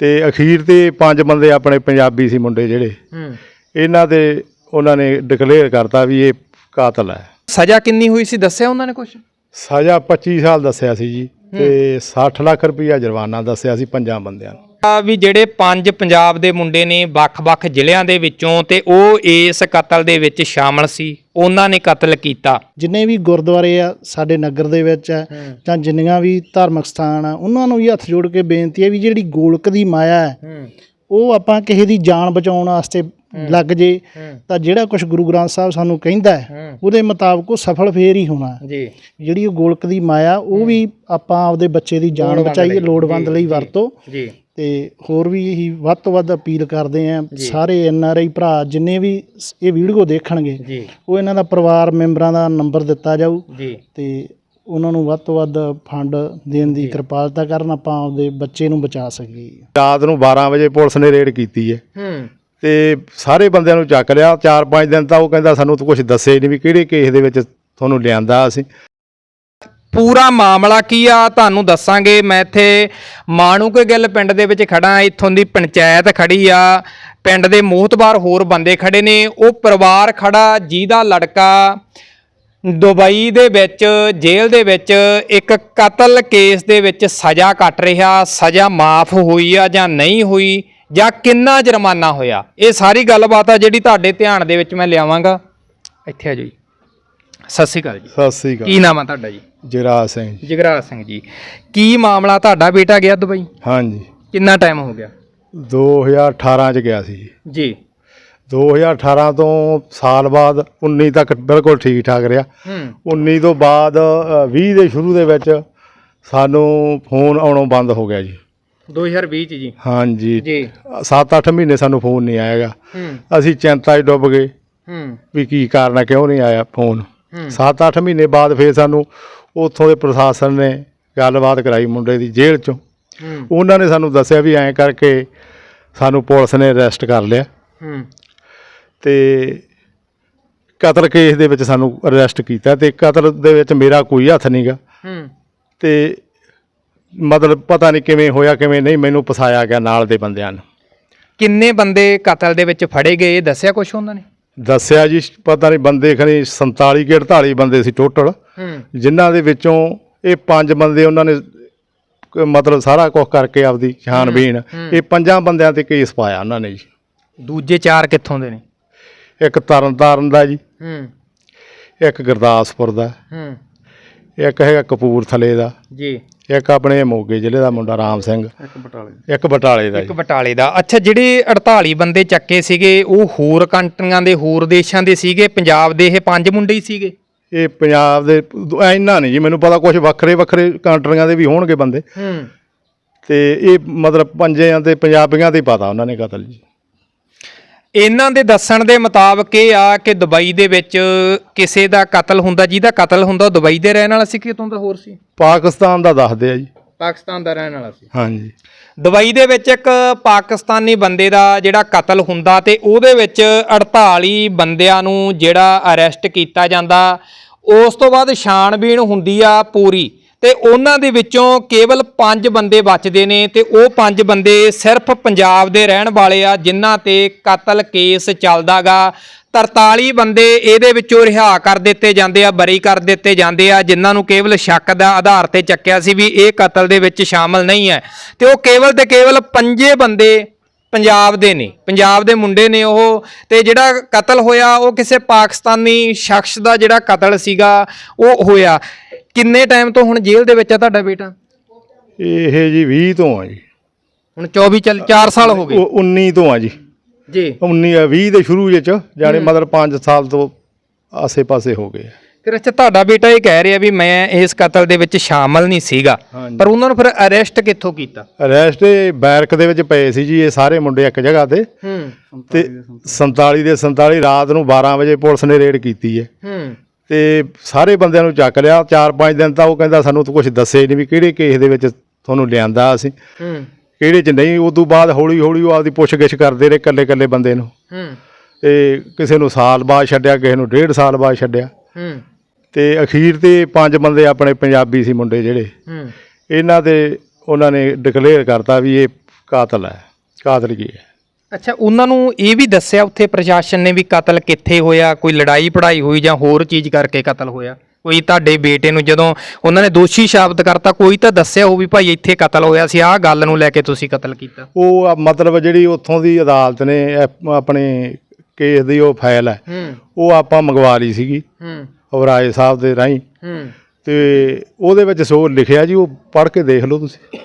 ਤੇ ਅਖੀਰ ਤੇ ਪੰਜ ਬੰਦੇ ਆਪਣੇ ਪੰਜਾਬੀ ਸੀ ਮੁੰਡੇ ਜਿਹੜੇ। ਹੂੰ। ਇਹਨਾਂ ਦੇ ਉਹਨਾਂ ਨੇ ਡਿਕਲੇਅਰ ਕਰਤਾ ਵੀ ਇਹ ਕਾਤਲ ਹੈ। ਸਜ਼ਾ ਕਿੰਨੀ ਹੋਈ ਸੀ? ਦੱਸਿਆ ਉਹਨਾਂ ਨੇ ਕੁਝ ਸਜ਼ਾ 25 ਸਾਲ ਦੱਸਿਆ ਸੀ ਜੀ ਤੇ 60 ਲੱਖ ਰੁਪਈਆ ਜੁਰਮਾਨਾ ਦੱਸਿਆ ਸੀ ਪੰਜਾਂ ਬੰਦਿਆਂ ਨੂੰ। ਵੀ ਜਿਹੜੇ ਪੰਜ ਪੰਜਾਬ ਦੇ ਮੁੰਡੇ ਨੇ ਵੱਖ-ਵੱਖ ਜ਼ਿਲ੍ਹਿਆਂ ਦੇ ਵਿੱਚੋਂ ਤੇ ਉਹ ਇਸ ਕਤਲ ਦੇ ਵਿੱਚ ਸ਼ਾਮਲ ਸੀ ਉਹਨਾਂ ਨੇ ਕਤਲ ਕੀਤਾ। ਜਿੰਨੇ ਵੀ ਗੁਰਦੁਆਰੇ ਆ ਸਾਡੇ ਨਗਰ ਦੇ ਵਿੱਚ ਆ ਜਾਂ ਜਿੰਨੀਆਂ ਵੀ ਧਾਰਮਿਕ ਸਥਾਨ ਆ ਉਹਨਾਂ ਨੂੰ ਵੀ ਹੱਥ ਜੋੜ ਕੇ ਬੇਨਤੀ ਹੈ ਵੀ ਜਿਹੜੀ ਗੋਲਕ ਦੀ ਮਾਇਆ ਹੈ ਉਹ ਆਪਾਂ ਕਿਸੇ ਦੀ ਜਾਨ ਬਚਾਉਣ ਵਾਸਤੇ ਲੱਗ ਜੇ ਤਾਂ ਜਿਹੜਾ ਕੁਝ ਗੁਰੂ ਗ੍ਰੰਥ ਸਾਹਿਬ ਸਾਨੂੰ ਕਹਿੰਦਾ ਹੈ ਉਹਦੇ ਮੁਤਾਬਕ ਉਹ ਸਫਲ ਫੇਰ ਹੀ ਹੋਣਾ। ਜੀ। ਜਿਹੜੀ ਉਹ ਗੋਲਕ ਦੀ ਮਾਇਆ ਉਹ ਵੀ ਆਪਾਂ ਆਪਦੇ ਬੱਚੇ ਦੀ ਜਾਨ ਬਚਾਈਏ। ਲੋੜਵੰਦ ਲਈ ਵਰਤੋ। ਜੀ। ਤੇ ਹੋਰ ਵੀ ਇਹੀ ਵੱਧ ਤੋਂ ਵੱਧ ਅਪੀਲ ਕਰਦੇ ਆਂ ਸਾਰੇ ਐਨ ਆਰ ਆਈ ਭਰਾ ਜਿੰਨੇ ਵੀ ਇਹ ਵੀਡੀਓ ਦੇਖਣਗੇ ਉਹ ਇਹਨਾਂ ਦਾ ਪਰਿਵਾਰ ਮੈਂਬਰਾਂ ਦਾ ਨੰਬਰ ਦਿੱਤਾ ਜਾਊ ਤੇ ਉਹਨਾਂ ਨੂੰ ਵੱਧ ਤੋਂ ਵੱਧ ਫੰਡ ਦੇਣ ਦੀ ਕਿਰਪਾਲਤਾ ਕਰਨ ਆਪਾਂ ਆਪਦੇ ਬੱਚੇ ਨੂੰ ਬਚਾ ਸਕੀਏ। ਰਾਤ ਨੂੰ 12 ਵਜੇ ਪੁਲਿਸ ਨੇ ਰੇਡ ਕੀਤੀ ਹੈ। ਹੂੰ। ਤੇ ਸਾਰੇ ਬੰਦਿਆਂ ਨੂੰ ਚੱਕ ਲਿਆ 4-5 ਦਿਨ ਤਾਂ ਉਹ ਕਹਿੰਦਾ ਸਾਨੂੰ ਤਾਂ ਕੁਝ ਦੱਸੇ ਨਹੀਂ ਵੀ ਕਿਹੜੇ ਕੇਸ ਦੇ ਵਿੱਚ ਤੁਹਾਨੂੰ ਲਿਆਂਦਾ ਅਸੀਂ। ਪੂਰਾ ਮਾਮਲਾ ਕੀ ਆ ਤੁਹਾਨੂੰ ਦੱਸਾਂਗੇ। ਮੈਂ ਇੱਥੇ ਮਾਣੂਕੇ ਗਿੱਲ ਪਿੰਡ ਦੇ ਵਿੱਚ ਖੜਾ ਇੱਥੋਂ ਦੀ ਪੰਚਾਇਤ ਖੜੀ ਆ। ਪਿੰਡ ਦੇ ਮੋਹਤਬਾਰ ਹੋਰ ਬੰਦੇ ਖੜੇ ਨੇ। ਉਹ ਪਰਿਵਾਰ ਖੜਾ ਜਿਹਦਾ ਲੜਕਾ ਦੁਬਈ ਦੇ ਵਿੱਚ, ਜੇਲ੍ਹ ਦੇ ਵਿੱਚ ਇੱਕ ਕਤਲ ਕੇਸ ਦੇ ਵਿੱਚ ਸਜ਼ਾ ਕੱਟ ਰਿਹਾ। ਸਜ਼ਾ ਮਾਫ ਹੋਈ ਆ ਜਾਂ ਨਹੀਂ ਹੋਈ ਜਾਂ ਕਿੰਨਾ ਜੁਰਮਾਨਾ ਹੋਇਆ? ਇਹ ਸਾਰੀ ਗੱਲਬਾਤ ਆ ਜਿਹੜੀ ਤੁਹਾਡੇ ਧਿਆਨ ਦੇ ਵਿੱਚ ਮੈਂ ਲਿਆਵਾਂਗਾ। ਇੱਥੇ ਆ ਜੀ। ਸਤਿ ਸ਼੍ਰੀ ਅਕਾਲ ਜੀ। ਸਤਿ ਸ੍ਰੀ ਅਕਾਲ। ਕੀ ਨਾਮ ਆ ਤੁਹਾਡਾ ਜੀ? ਜਗਰਾਜ ਸਿੰਘ ਜੀ। ਜਗਰਾਜ ਸਿੰਘ ਜੀ। ਕੀ ਮਾਮਲਾ ਤੁਹਾਡਾ ਬੇਟਾ ਗਿਆ ਦੁਬਈ? ਹਾਂਜੀ। ਕਿੰਨਾ ਟਾਈਮ ਹੋ ਗਿਆ? 2018 ਚ ਗਿਆ ਸੀ ਜੀ। ਜੀ। 2018 ਤੋਂ ਸਾਲ ਬਾਅਦ 19 ਤੱਕ ਬਿਲਕੁਲ ਠੀਕ ਠਾਕ ਰਿਹਾ। ਹੂੰ। 19 ਤੋਂ ਬਾਅਦ ਅ, 20 ਦੇ ਸ਼ੁਰੂ ਦੇ ਵਿੱਚ ਸਾਨੂੰ ਫੋਨ ਆਉਣੋਂ ਬੰਦ ਹੋ ਗਿਆ ਜੀ। 2020 ਚ ਜੀ। ਹਾਂਜੀ। ਜੀ। 7-8 ਮਹੀਨੇ ਸਾਨੂੰ ਫੋਨ ਨਹੀਂ ਆਏਗਾ ਹੂੰ। ਅਸੀਂ ਚਿੰਤਾ 'ਚ ਡੁੱਬ ਗਏ ਹੂੰ। ਵੀ ਕੀ ਕਾਰਨ ਹੈ ਕਿਉਂ ਨਹੀਂ ਆਇਆ ਫੋਨ? 7-8 ਮਹੀਨੇ ਬਾਅਦ ਫੇਰ ਸਾਨੂੰ ਉੱਥੋਂ ਦੇ ਪ੍ਰਸ਼ਾਸਨ ਨੇ ਗੱਲਬਾਤ ਕਰਾਈ ਮੁੰਡੇ ਦੀ ਜੇਲ੍ਹ 'ਚੋਂ। ਉਹਨਾਂ ਨੇ ਸਾਨੂੰ ਦੱਸਿਆ ਵੀ ਐਂ ਕਰਕੇ ਸਾਨੂੰ ਪੁਲਿਸ ਨੇ ਅਰੈਸਟ ਕਰ ਲਿਆ। ਹੂੰ। ਤੇ ਕਤਲ ਕੇਸ ਦੇ ਵਿੱਚ ਸਾਨੂੰ ਅਰੈਸਟ ਕੀਤਾ ਤੇ ਕਤਲ ਦੇ ਵਿੱਚ ਮੇਰਾ ਕੋਈ ਹੱਥ ਨਹੀਂਗਾ ਹੂੰ। ਤੇ ਮਤਲਬ ਪਤਾ ਨਹੀਂ ਕਿਵੇਂ ਹੋਇਆ ਕਿਵੇਂ ਨਹੀਂ ਮੈਨੂੰ ਫਸਾਇਆ ਗਿਆ ਨਾਲ ਦੇ ਬੰਦਿਆਂ ਨੂੰ। ਕਿੰਨੇ ਬੰਦੇ ਕਤਲ ਦੇ ਵਿੱਚ ਫੜੇ ਗਏ ਦੱਸਿਆ ਕੁਛ ਉਹਨਾਂ ਨੇ? ਦੱਸਿਆ ਜੀ ਪਤਾ ਨਹੀਂ ਬੰਦੇ ਖਣੀ 47 ਕਿ 48 ਬੰਦੇ ਸੀ ਟੋਟਲ ਜਿਨ੍ਹਾਂ ਦੇ ਵਿੱਚੋਂ ਇਹ ਪੰਜ ਬੰਦੇ ਉਹਨਾਂ ਨੇ ਕ- ਮਤਲਬ ਸਾਰਾ ਕੁਝ ਕਰਕੇ ਆਪਦੀ ਛਾਣਬੀਣ ਇਹ ਪੰਜਾਂ ਬੰਦਿਆਂ ਤੇ ਕੇਸ ਪਾਇਆ ਉਹਨਾਂ ਨੇ ਜੀ। ਦੂਜੇ ਚਾਰ ਕਿੱਥੋਂ ਦੇ ਨੇ? ਇੱਕ ਤਰਨਤਾਰਨ ਦਾ ਜੀ ਹੂੰ। ਇੱਕ ਗੁਰਦਾਸਪੁਰ ਦਾ ਹੂੰ। ਇੱਕ ਹੈਗਾ ਕਪੂਰਥਲੇ ਦਾ। ਜੀ। ਇੱਕ ਆਪਣੇ ਮੋਗੇ ਜ਼ਿਲ੍ਹੇ ਦਾ ਮੁੰਡਾ ਰਾਮ ਸਿੰਘ। ਇੱਕ ਬਟਾਲੇ ਇੱਕ ਬਟਾਲੇ ਦਾ ਇੱਕ ਬਟਾਲੇ ਦਾ। ਅੱਛਾ ਜਿਹੜੇ 48 ਬੰਦੇ ਚੱਕੇ ਸੀਗੇ ਉਹ ਹੋਰ ਕੰਟਰੀਆਂ ਦੇ ਹੋਰ ਦੇਸ਼ਾਂ ਦੇ ਸੀਗੇ? ਪੰਜਾਬ ਦੇ ਇਹ ਪੰਜ ਮੁੰਡੇ ਹੀ ਸੀਗੇ? ਇਹ ਪੰਜਾਬ ਦੇ ਇੰਨਾ ਨਹੀਂ ਜੀ ਮੈਨੂੰ ਪਤਾ ਕੁਝ ਵੱਖਰੇ ਵੱਖਰੇ ਕੰਟਰੀਆਂ ਦੇ ਵੀ ਹੋਣਗੇ ਬੰਦੇ। ਹੂੰ। ਤੇ ਇਹ ਮਤਲਬ ਪੰਜਿਆਂ ਤੇ ਪੰਜਾਬੀਆਂ ਤੇ ਪਤਾ ਉਹਨਾਂ ਨੇ ਕਤਲ ਜੀ। ਇਹਨਾਂ ਦੇ ਦੱਸਣ ਦੇ ਮੁਤਾਬਕ ਇਹ ਆ ਕਿ ਦੁਬਈ ਦੇ ਵਿੱਚ ਕਿਸੇ ਦਾ ਕਤਲ ਹੁੰਦਾ ਜਿਹਦਾ ਕਤਲ ਹੁੰਦਾ ਉਹ ਦੁਬਈ ਦੇ ਰਹਿਣ ਵਾਲਾ ਸੀ ਕਿਤੋਂ ਦਾ ਹੋਰ ਸੀ? ਪਾਕਿਸਤਾਨ ਦਾ ਦੱਸਦੇ ਆ ਜੀ। ਪਾਕਿਸਤਾਨ ਦਾ ਰਹਿਣ ਵਾਲਾ ਸੀ। ਹਾਂਜੀ। ਦੁਬਈ ਦੇ ਵਿੱਚ ਇੱਕ ਪਾਕਿਸਤਾਨੀ ਬੰਦੇ ਦਾ ਜਿਹੜਾ ਕਤਲ ਹੁੰਦਾ ਤੇ ਉਹਦੇ ਵਿੱਚ 48 ਬੰਦਿਆਂ ਨੂੰ ਜਿਹੜਾ ਅਰੈਸਟ ਕੀਤਾ ਜਾਂਦਾ। ਉਸ ਤੋਂ ਬਾਅਦ ਛਾਣਬੀਣ ਹੁੰਦੀ ਆ ਪੂਰੀ। ਤੇ ਉਹਨਾਂ ਦੇ ਵਿੱਚੋਂ ਕੇਵਲ 5 ਬੰਦੇ ਬਚਦੇ ਨੇ ਤੇ ਉਹ 5 ਬੰਦੇ ਸਿਰਫ ਪੰਜਾਬ ਦੇ ਰਹਿਣ ਵਾਲੇ ਆ, ਜਿਨ੍ਹਾਂ ਤੇ ਕਤਲ ਕੇਸ ਚੱਲਦਾਗਾ। 43 ਬੰਦੇ ਇਹਦੇ ਵਿੱਚੋਂ ਰਿਹਾ ਕਰ ਦਿੱਤੇ ਜਾਂਦੇ ਆ, ਬਰੀ ਕਰ ਦਿੱਤੇ ਜਾਂਦੇ ਆ, ਜਿਨ੍ਹਾਂ ਨੂੰ ਕੇਵਲ ਸ਼ੱਕ ਦਾ ਆਧਾਰ ਤੇ ਚੱਕਿਆ ਸੀ ਵੀ ਇਹ ਕਤਲ ਦੇ ਵਿੱਚ ਸ਼ਾਮਲ ਨਹੀਂ ਹੈ। ਤੇ ਉਹ ਕੇਵਲ ਤੇ ਕੇਵਲ ਪੰਜੇ ਬੰਦੇ ਪੰਜਾਬ ਦੇ ਨੇ, ਪੰਜਾਬ ਦੇ ਮੁੰਡੇ ਨੇ ਉਹ। ਤੇ ਜਿਹੜਾ ਕਤਲ ਹੋਇਆ, ਉਹ ਕਿਸੇ ਪਾਕਿਸਤਾਨੀ ਸ਼ਖਸ ਦਾ ਜਿਹੜਾ ਕਤਲ ਸੀਗਾ, ਉਹ ਹੋਇਆ। ਕਿੰਨੇ ਟਾਈਮ ਤੋਂ ਹੁਣ ਜੇਲ੍ਹ ਦੇ ਵਿੱਚ ਆ ਤੁਹਾਡਾ ਬੇਟਾ? ਇਹ ਜੀ 20 ਤੋਂ ਆ ਜੀ। ਹੁਣ 24 ਚੱਲ 4 ਸਾਲ ਹੋ ਗਏ। ਉਹ 19 ਤੋਂ ਆ ਜੀ। ਜੀ। 19 ਆ 20 ਦੇ ਸ਼ੁਰੂ ਵਿੱਚ ਜਾਣੇ ਮਤਲਬ 5 ਸਾਲ ਤੋਂ ਆਸੇ-ਪਾਸੇ ਹੋ ਗਏ ਫਿਰ ਅੱਛਾ ਤੁਹਾਡਾ ਬੇਟਾ ਇਹ ਕਹਿ ਰਿਹਾ ਵੀ ਮੈਂ ਇਸ ਕਤਲ ਦੇ ਵਿੱਚ ਸ਼ਾਮਲ ਨਹੀਂ ਸੀਗਾ। ਪਰ ਉਹਨਾਂ ਨੂੰ ਫਿਰ ਅਰੈਸਟ ਕਿੱਥੋਂ ਕੀਤਾ? ਅਰੈਸਟ ਇਹ ਬੈਰਕ ਦੇ ਵਿੱਚ ਪਏ ਸੀ ਜੀ ਇਹ ਸਾਰੇ ਮੁੰਡੇ ਇੱਕ ਜਗ੍ਹਾ ਤੇ। ਹੂੰ। ਤੇ 47 ਦੇ 47 ਰਾਤ ਨੂੰ 12 ਵਜੇ ਪੁਲਿਸ ਨੇ ਰੇਡ ਕੀਤੀ ਹੂੰ। ਤੇ ਸਾਰੇ ਬੰਦਿਆਂ ਨੂੰ ਚੱਕ ਲਿਆ। 4-5 ਦਿਨ ਤਾਂ ਉਹ ਕਹਿੰਦਾ ਸਾਨੂੰ ਤਾਂ ਕੁਝ ਦੱਸੇ ਨਹੀਂ ਵੀ ਕਿਹੜੇ ਕੇਸ ਦੇ ਵਿੱਚ ਤੁਹਾਨੂੰ ਲਿਆਂਦਾ ਅਸੀਂ। ਹੂੰ। ਕਿਹੜੇ ਚ ਨਹੀਂ ਉਸ ਤੋਂ ਬਾਅਦ ਹੌਲੀ ਹੌਲੀ ਉਹ ਆਪਦੀ ਪੁੱਛਗਿੱਛ ਕਰਦੇ ਰਹੇ ਇਕੱਲੇ ਇਕੱਲੇ ਬੰਦੇ ਨੂੰ। ਹੂੰ। ਤੇ ਕਿਸੇ ਨੂੰ ਸਾਲ ਬਾਅਦ ਛੱਡਿਆ ਕਿਸੇ ਨੂੰ ਡੇਢ ਸਾਲ ਬਾਅਦ ਛੱਡਿਆ। ਹੂੰ। ਤੇ ਅਖੀਰ ਤੇ ਪੰਜ ਬੰਦੇ ਆਪਣੇ ਪੰਜਾਬੀ ਸੀ ਮੁੰਡੇ ਜਿਹੜੇ। ਹੂੰ। ਇਹਨਾਂ ਦੇ ਉਹਨਾਂ ਨੇ ਡਿਕਲੇਅਰ ਕਰਤਾ ਵੀ ਇਹ ਕਾਤਲ ਹੈ ਕਾਤਲ ਕੀ ਹੈ। ਅੱਛਾ ਉਹਨਾਂ ਨੂੰ ਇਹ ਵੀ ਦੱਸਿਆ ਉੱਥੇ ਪ੍ਰਸ਼ਾਸਨ ਨੇ ਵੀ ਕਤਲ ਕਿੱਥੇ ਹੋਇਆ? ਕੋਈ ਲੜਾਈ ਪੜਾਈ ਹੋਈ ਜਾਂ ਹੋਰ ਚੀਜ਼ ਕਰਕੇ ਕਤਲ ਹੋਇਆ? ਕੋਈ ਤੁਹਾਡੇ ਬੇਟੇ ਨੂੰ ਜਦੋਂ ਉਹਨਾਂ ਨੇ ਦੋਸ਼ੀ ਸਾਬਤ ਕਰਤਾ ਕੋਈ ਤਾਂ ਦੱਸਿਆ ਹੋ ਵੀ ਭਾਈ ਇੱਥੇ ਕਤਲ ਹੋਇਆ ਸੀ ਆਹ ਗੱਲ ਨੂੰ ਲੈ ਕੇ ਤੁਸੀਂ ਕਤਲ ਕੀਤਾ? ਉਹ ਆ ਮਤਲਬ ਜਿਹੜੀ ਉੱਥੋਂ ਦੀ ਅਦਾਲਤ ਨੇ ਆਪਣੇ ਕੇਸ ਦੀ ਉਹ ਫਾਈਲ ਹੈ। ਹੂੰ। ਉਹ ਆਪਾਂ ਮੰਗਵਾ ਲਈ ਸੀਗੀ। ਹੂੰ। ਅਵਰਾਏ ਸਾਹਿਬ ਦੇ ਰਾਹੀਂ। ਹੂੰ। ਤੇ ਉਹਦੇ ਵਿੱਚ ਸੋ ਲਿਖਿਆ ਜੀ ਉਹ ਪੜ੍ਹ ਕੇ ਦੇਖ ਲਓ ਤੁਸੀਂ।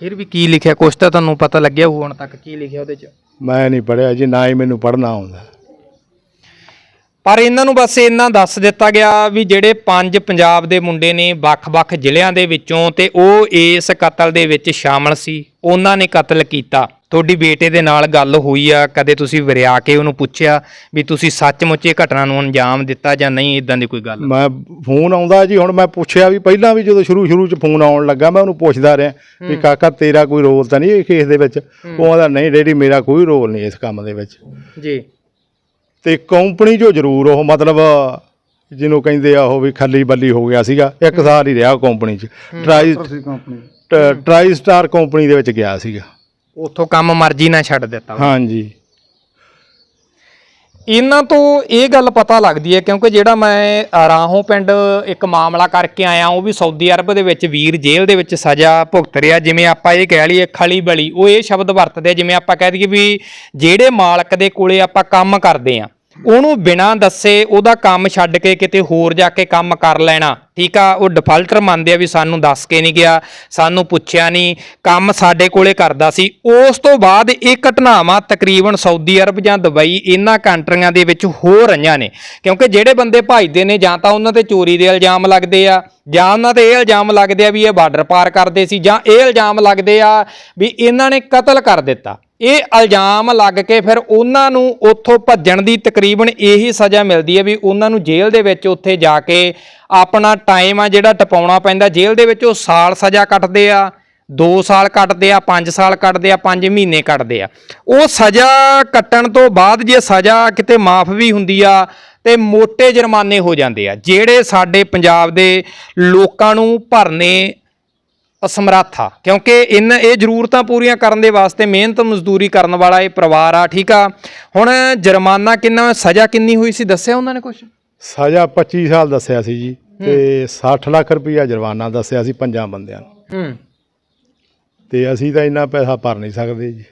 ਫਿਰ ਵੀ ਕੀ ਲਿਖਿਆ? ਕੁਛ ਤਾਂ ਤੁਹਾਨੂੰ ਪਤਾ ਲੱਗਿਆ ਹੋਊ ਹੁਣ ਤੱਕ ਕੀ ਲਿਖਿਆ ਉਹਦੇ 'ਚ? ਮੈਂ ਨਹੀਂ ਪੜ੍ਹਿਆ ਜੀ ਨਾ ਹੀ ਮੈਨੂੰ ਪੜ੍ਹਨਾ ਆਉਂਦਾ। ਪਰ ਇਹਨਾਂ ਨੂੰ ਬਸ ਇੰਨਾ ਦੱਸ ਦਿੱਤਾ ਗਿਆ ਵੀ ਜਿਹੜੇ ਪੰਜ ਪੰਜਾਬ ਦੇ ਮੁੰਡੇ ਨੇ ਵੱਖ-ਵੱਖ ਜ਼ਿਲ੍ਹਿਆਂ ਦੇ ਵਿੱਚੋਂ ਤੇ ਉਹ ਇਸ ਕਤਲ ਦੇ ਵਿੱਚ ਸ਼ਾਮਲ ਸੀ ਉਹਨਾਂ ਨੇ ਕਤਲ ਕੀਤਾ। ਤੁਹਾਡੀ ਬੇਟੇ ਦੇ ਨਾਲ ਗੱਲ ਹੋਈ ਆ ਕਦੇ ਤੁਸੀਂ ਵਰਿਆ ਕੇ ਉਹਨੂੰ ਪੁੱਛਿਆ ਵੀ ਤੁਸੀਂ ਸੱਚਮੁੱਚ ਇਹ ਘਟਨਾ ਨੂੰ ਅੰਜਾਮ ਦਿੱਤਾ ਜਾਂ ਨਹੀਂ ਇਦਾਂ ਦੀ ਕੋਈ ਗੱਲ? ਮੈਂ ਫੋਨ ਆਉਂਦਾ ਜੀ ਹੁਣ ਮੈਂ ਪੁੱਛਿਆ ਵੀ ਪਹਿਲਾਂ ਵੀ ਜਦੋਂ ਸ਼ੁਰੂ ਸ਼ੁਰੂ ਚ ਫੋਨ ਆਉਣ ਲੱਗਾ ਮੈਂ ਉਹਨੂੰ ਪੁੱਛਦਾ ਰਿਹਾ ਵੀ ਕਾਕਾ ਤੇਰਾ ਕੋਈ ਰੋਲ ਤਾਂ ਨਹੀਂ ਇਹ ਕੇਸ ਦੇ ਵਿੱਚ? ਉਹ ਆਂਦਾ ਨਹੀਂ ਡੈਡੀ ਮੇਰਾ ਕੋਈ ਰੋਲ ਨਹੀਂ ਇਸ ਕੰਮ ਦੇ ਵਿੱਚ। ਜੀ। ਤੇ ਕੰਪਨੀ ਜੋ ਜ਼ਰੂਰ ਉਹ ਮਤਲਬ ਜਿਹਨੂੰ ਕਹਿੰਦੇ ਆ ਉਹ ਵੀ ਖੱਲੀ ਬੱਲੀ ਹੋ ਗਿਆ ਸੀਗਾ ਇੱਕ ਸਾਲ ਹੀ ਰਿਹਾ ਕੰਪਨੀ ਚ। ਟਰਾਈ ਟ- ਟਰਾਈ ਸਟਾਰ ਕੰਪਨੀ ਦੇ ਵਿੱਚ ਗਿਆ ਸੀਗਾ। ਉੱਥੋਂ ਕੰਮ ਮਰਜ਼ੀ ਨਾਲ ਛੱਡ ਦਿੱਤਾ ਹਾਂਜੀ। ਇਹਨਾਂ ਤੋਂ ਇਹ ਗੱਲ ਪਤਾ ਲੱਗਦੀ ਹੈ ਕਿਉਂਕਿ ਜਿਹੜਾ ਮੈਂ ਰਾਹੋਂ ਪਿੰਡ ਇੱਕ ਮਾਮਲਾ ਕਰਕੇ ਆਇਆ ਉਹ ਵੀ ਸਾਊਦੀ ਅਰਬ ਦੇ ਵਿੱਚ ਵੀਰ ਜੇਲ੍ਹ ਦੇ ਵਿੱਚ ਸਜ਼ਾ ਭੁਗਤ ਰਿਹਾ। ਜਿਵੇਂ ਆਪਾਂ ਇਹ ਕਹਿ ਲਈਏ ਖਲੀ ਬਲੀ ਉਹ ਇਹ ਸ਼ਬਦ ਵਰਤਦੇ ਜਿਵੇਂ ਆਪਾਂ ਕਹਿ ਦਈਏ ਵੀ ਜਿਹੜੇ ਮਾਲਕ ਦੇ ਕੋਲੇ ਆਪਾਂ ਕੰਮ ਕਰਦੇ ਆ। ਉਹਨੂੰ ਬਿਨਾਂ ਦੱਸੇ ਉਹਦਾ ਕੰਮ ਛੱਡ ਕੇ ਕਿਤੇ ਹੋਰ ਜਾ ਕੇ ਕੰਮ ਕਰ ਲੈਣਾ। ਠੀਕ ਆ, ਉਹ ਡਿਫਾਲਟਰ ਮੰਨਦੇ ਆ ਵੀ ਸਾਨੂੰ ਦੱਸ ਕੇ ਨਹੀਂ ਗਿਆ, ਸਾਨੂੰ ਪੁੱਛਿਆ ਨਹੀਂ, ਕੰਮ ਸਾਡੇ ਕੋਲੇ ਕਰਦਾ ਸੀ। ਉਸ ਤੋਂ ਬਾਅਦ ਇਹ ਘਟਨਾਵਾਂ ਤਕਰੀਬਨ ਸਾਊਦੀ ਅਰਬ ਜਾਂ ਦੁਬਈ ਇਹਨਾਂ ਕੰਟਰੀਆਂ ਦੇ ਵਿੱਚ ਹੋ ਰਹੀਆਂ ਨੇ। ਕਿਉਂਕਿ ਜਿਹੜੇ ਬੰਦੇ ਭਜਦੇ ਨੇ, ਜਾਂ ਤਾਂ ਉਹਨਾਂ ਤੇ ਚੋਰੀ ਦੇ ਇਲਜ਼ਾਮ ਲੱਗਦੇ ਆ, ਜਾਂ ਉਹਨਾਂ ਤੇ ਇਹ ਇਲਜ਼ਾਮ ਲੱਗਦੇ ਆ ਵੀ ਇਹ ਬਾਰਡਰ ਪਾਰ ਕਰਦੇ ਸੀ, ਜਾਂ ਇਹ ਇਲਜ਼ਾਮ ਲੱਗਦੇ ਆ ਵੀ ਇਹਨਾਂ ਨੇ ਕਤਲ ਕਰ ਦਿੱਤਾ। ਇਹ ਇਲਜ਼ਾਮ ਲੱਗ ਕੇ ਫਿਰ ਉਹਨਾਂ ਨੂੰ ਉੱਥੋਂ ਭੱਜਣ ਦੀ ਤਕਰੀਬਨ ਇਹੀ ਸਜ਼ਾ ਮਿਲਦੀ ਹੈ ਵੀ ਉਹਨਾਂ ਨੂੰ ਜੇਲ੍ਹ ਦੇ ਵਿੱਚ ਉੱਥੇ ਜਾ ਕੇ ਆਪਣਾ ਟਾਈਮ ਆ ਜਿਹੜਾ ਟਪਾਉਣਾ ਪੈਂਦਾ। ਜੇਲ੍ਹ ਦੇ ਵਿੱਚ ਉਹ ਸਾਲ ਸਜ਼ਾ ਕੱਟਦੇ ਆ 2 ਸਾਲ ਕੱਟਦੇ ਆ 5 ਸਾਲ ਕੱਟਦੇ ਆ 5 ਮਹੀਨੇ ਕੱਟਦੇ ਆ। ਉਹ ਸਜ਼ਾ ਕੱਟਣ ਤੋਂ ਬਾਅਦ ਜੇ ਸਜ਼ਾ ਕਿਤੇ ਮਾਫ ਵੀ ਹੁੰਦੀ ਆ, ਤੇ ਮੋٹے ਜੁਰਮਾਨੇ ਹੋ ਜਾਂਦੇ ਆ, ਜਿਹੜੇ ਸਾਡੇ ਪੰਜਾਬ ਦੇ ਲੋਕਾਂ ਨੂੰ ਭਰਨੇ ਅਸਮਰੱਥ ਆ ਕਿਉਂਕਿ ਇਹਨਾਂ ਇਹ ਜ਼ਰੂਰਤਾਂ ਪੂਰੀਆਂ ਕਰਨ ਦੇ ਵਾਸਤੇ ਮਿਹਨਤ ਮਜ਼ਦੂਰੀ ਕਰਨ ਵਾਲਾ ਇਹ ਪਰਿਵਾਰ ਆ ਠੀਕ ਆ? ਹੁਣ ਜੁਰਮਾਨਾ ਕਿੰਨਾ ਸਜ਼ਾ ਕਿੰਨੀ ਹੋਈ ਸੀ? ਦੱਸਿਆ ਉਹਨਾਂ ਨੇ ਕੁਝ ਸਜ਼ਾ 25 ਸਾਲ ਦੱਸਿਆ ਸੀ ਜੀ ਤੇ 60 ਲੱਖ ਰੁਪਈਆ ਜੁਰਮਾਨਾ ਦੱਸਿਆ ਸੀ ਪੰਜਾਂ ਬੰਦਿਆਂ ਨੂੰ। ਹੂੰ। ਤੇ ਅਸੀਂ ਤਾਂ ਇੰਨਾ ਪੈਸਾ ਭਰ ਨਹੀਂ ਸਕਦੇ ਜੀ।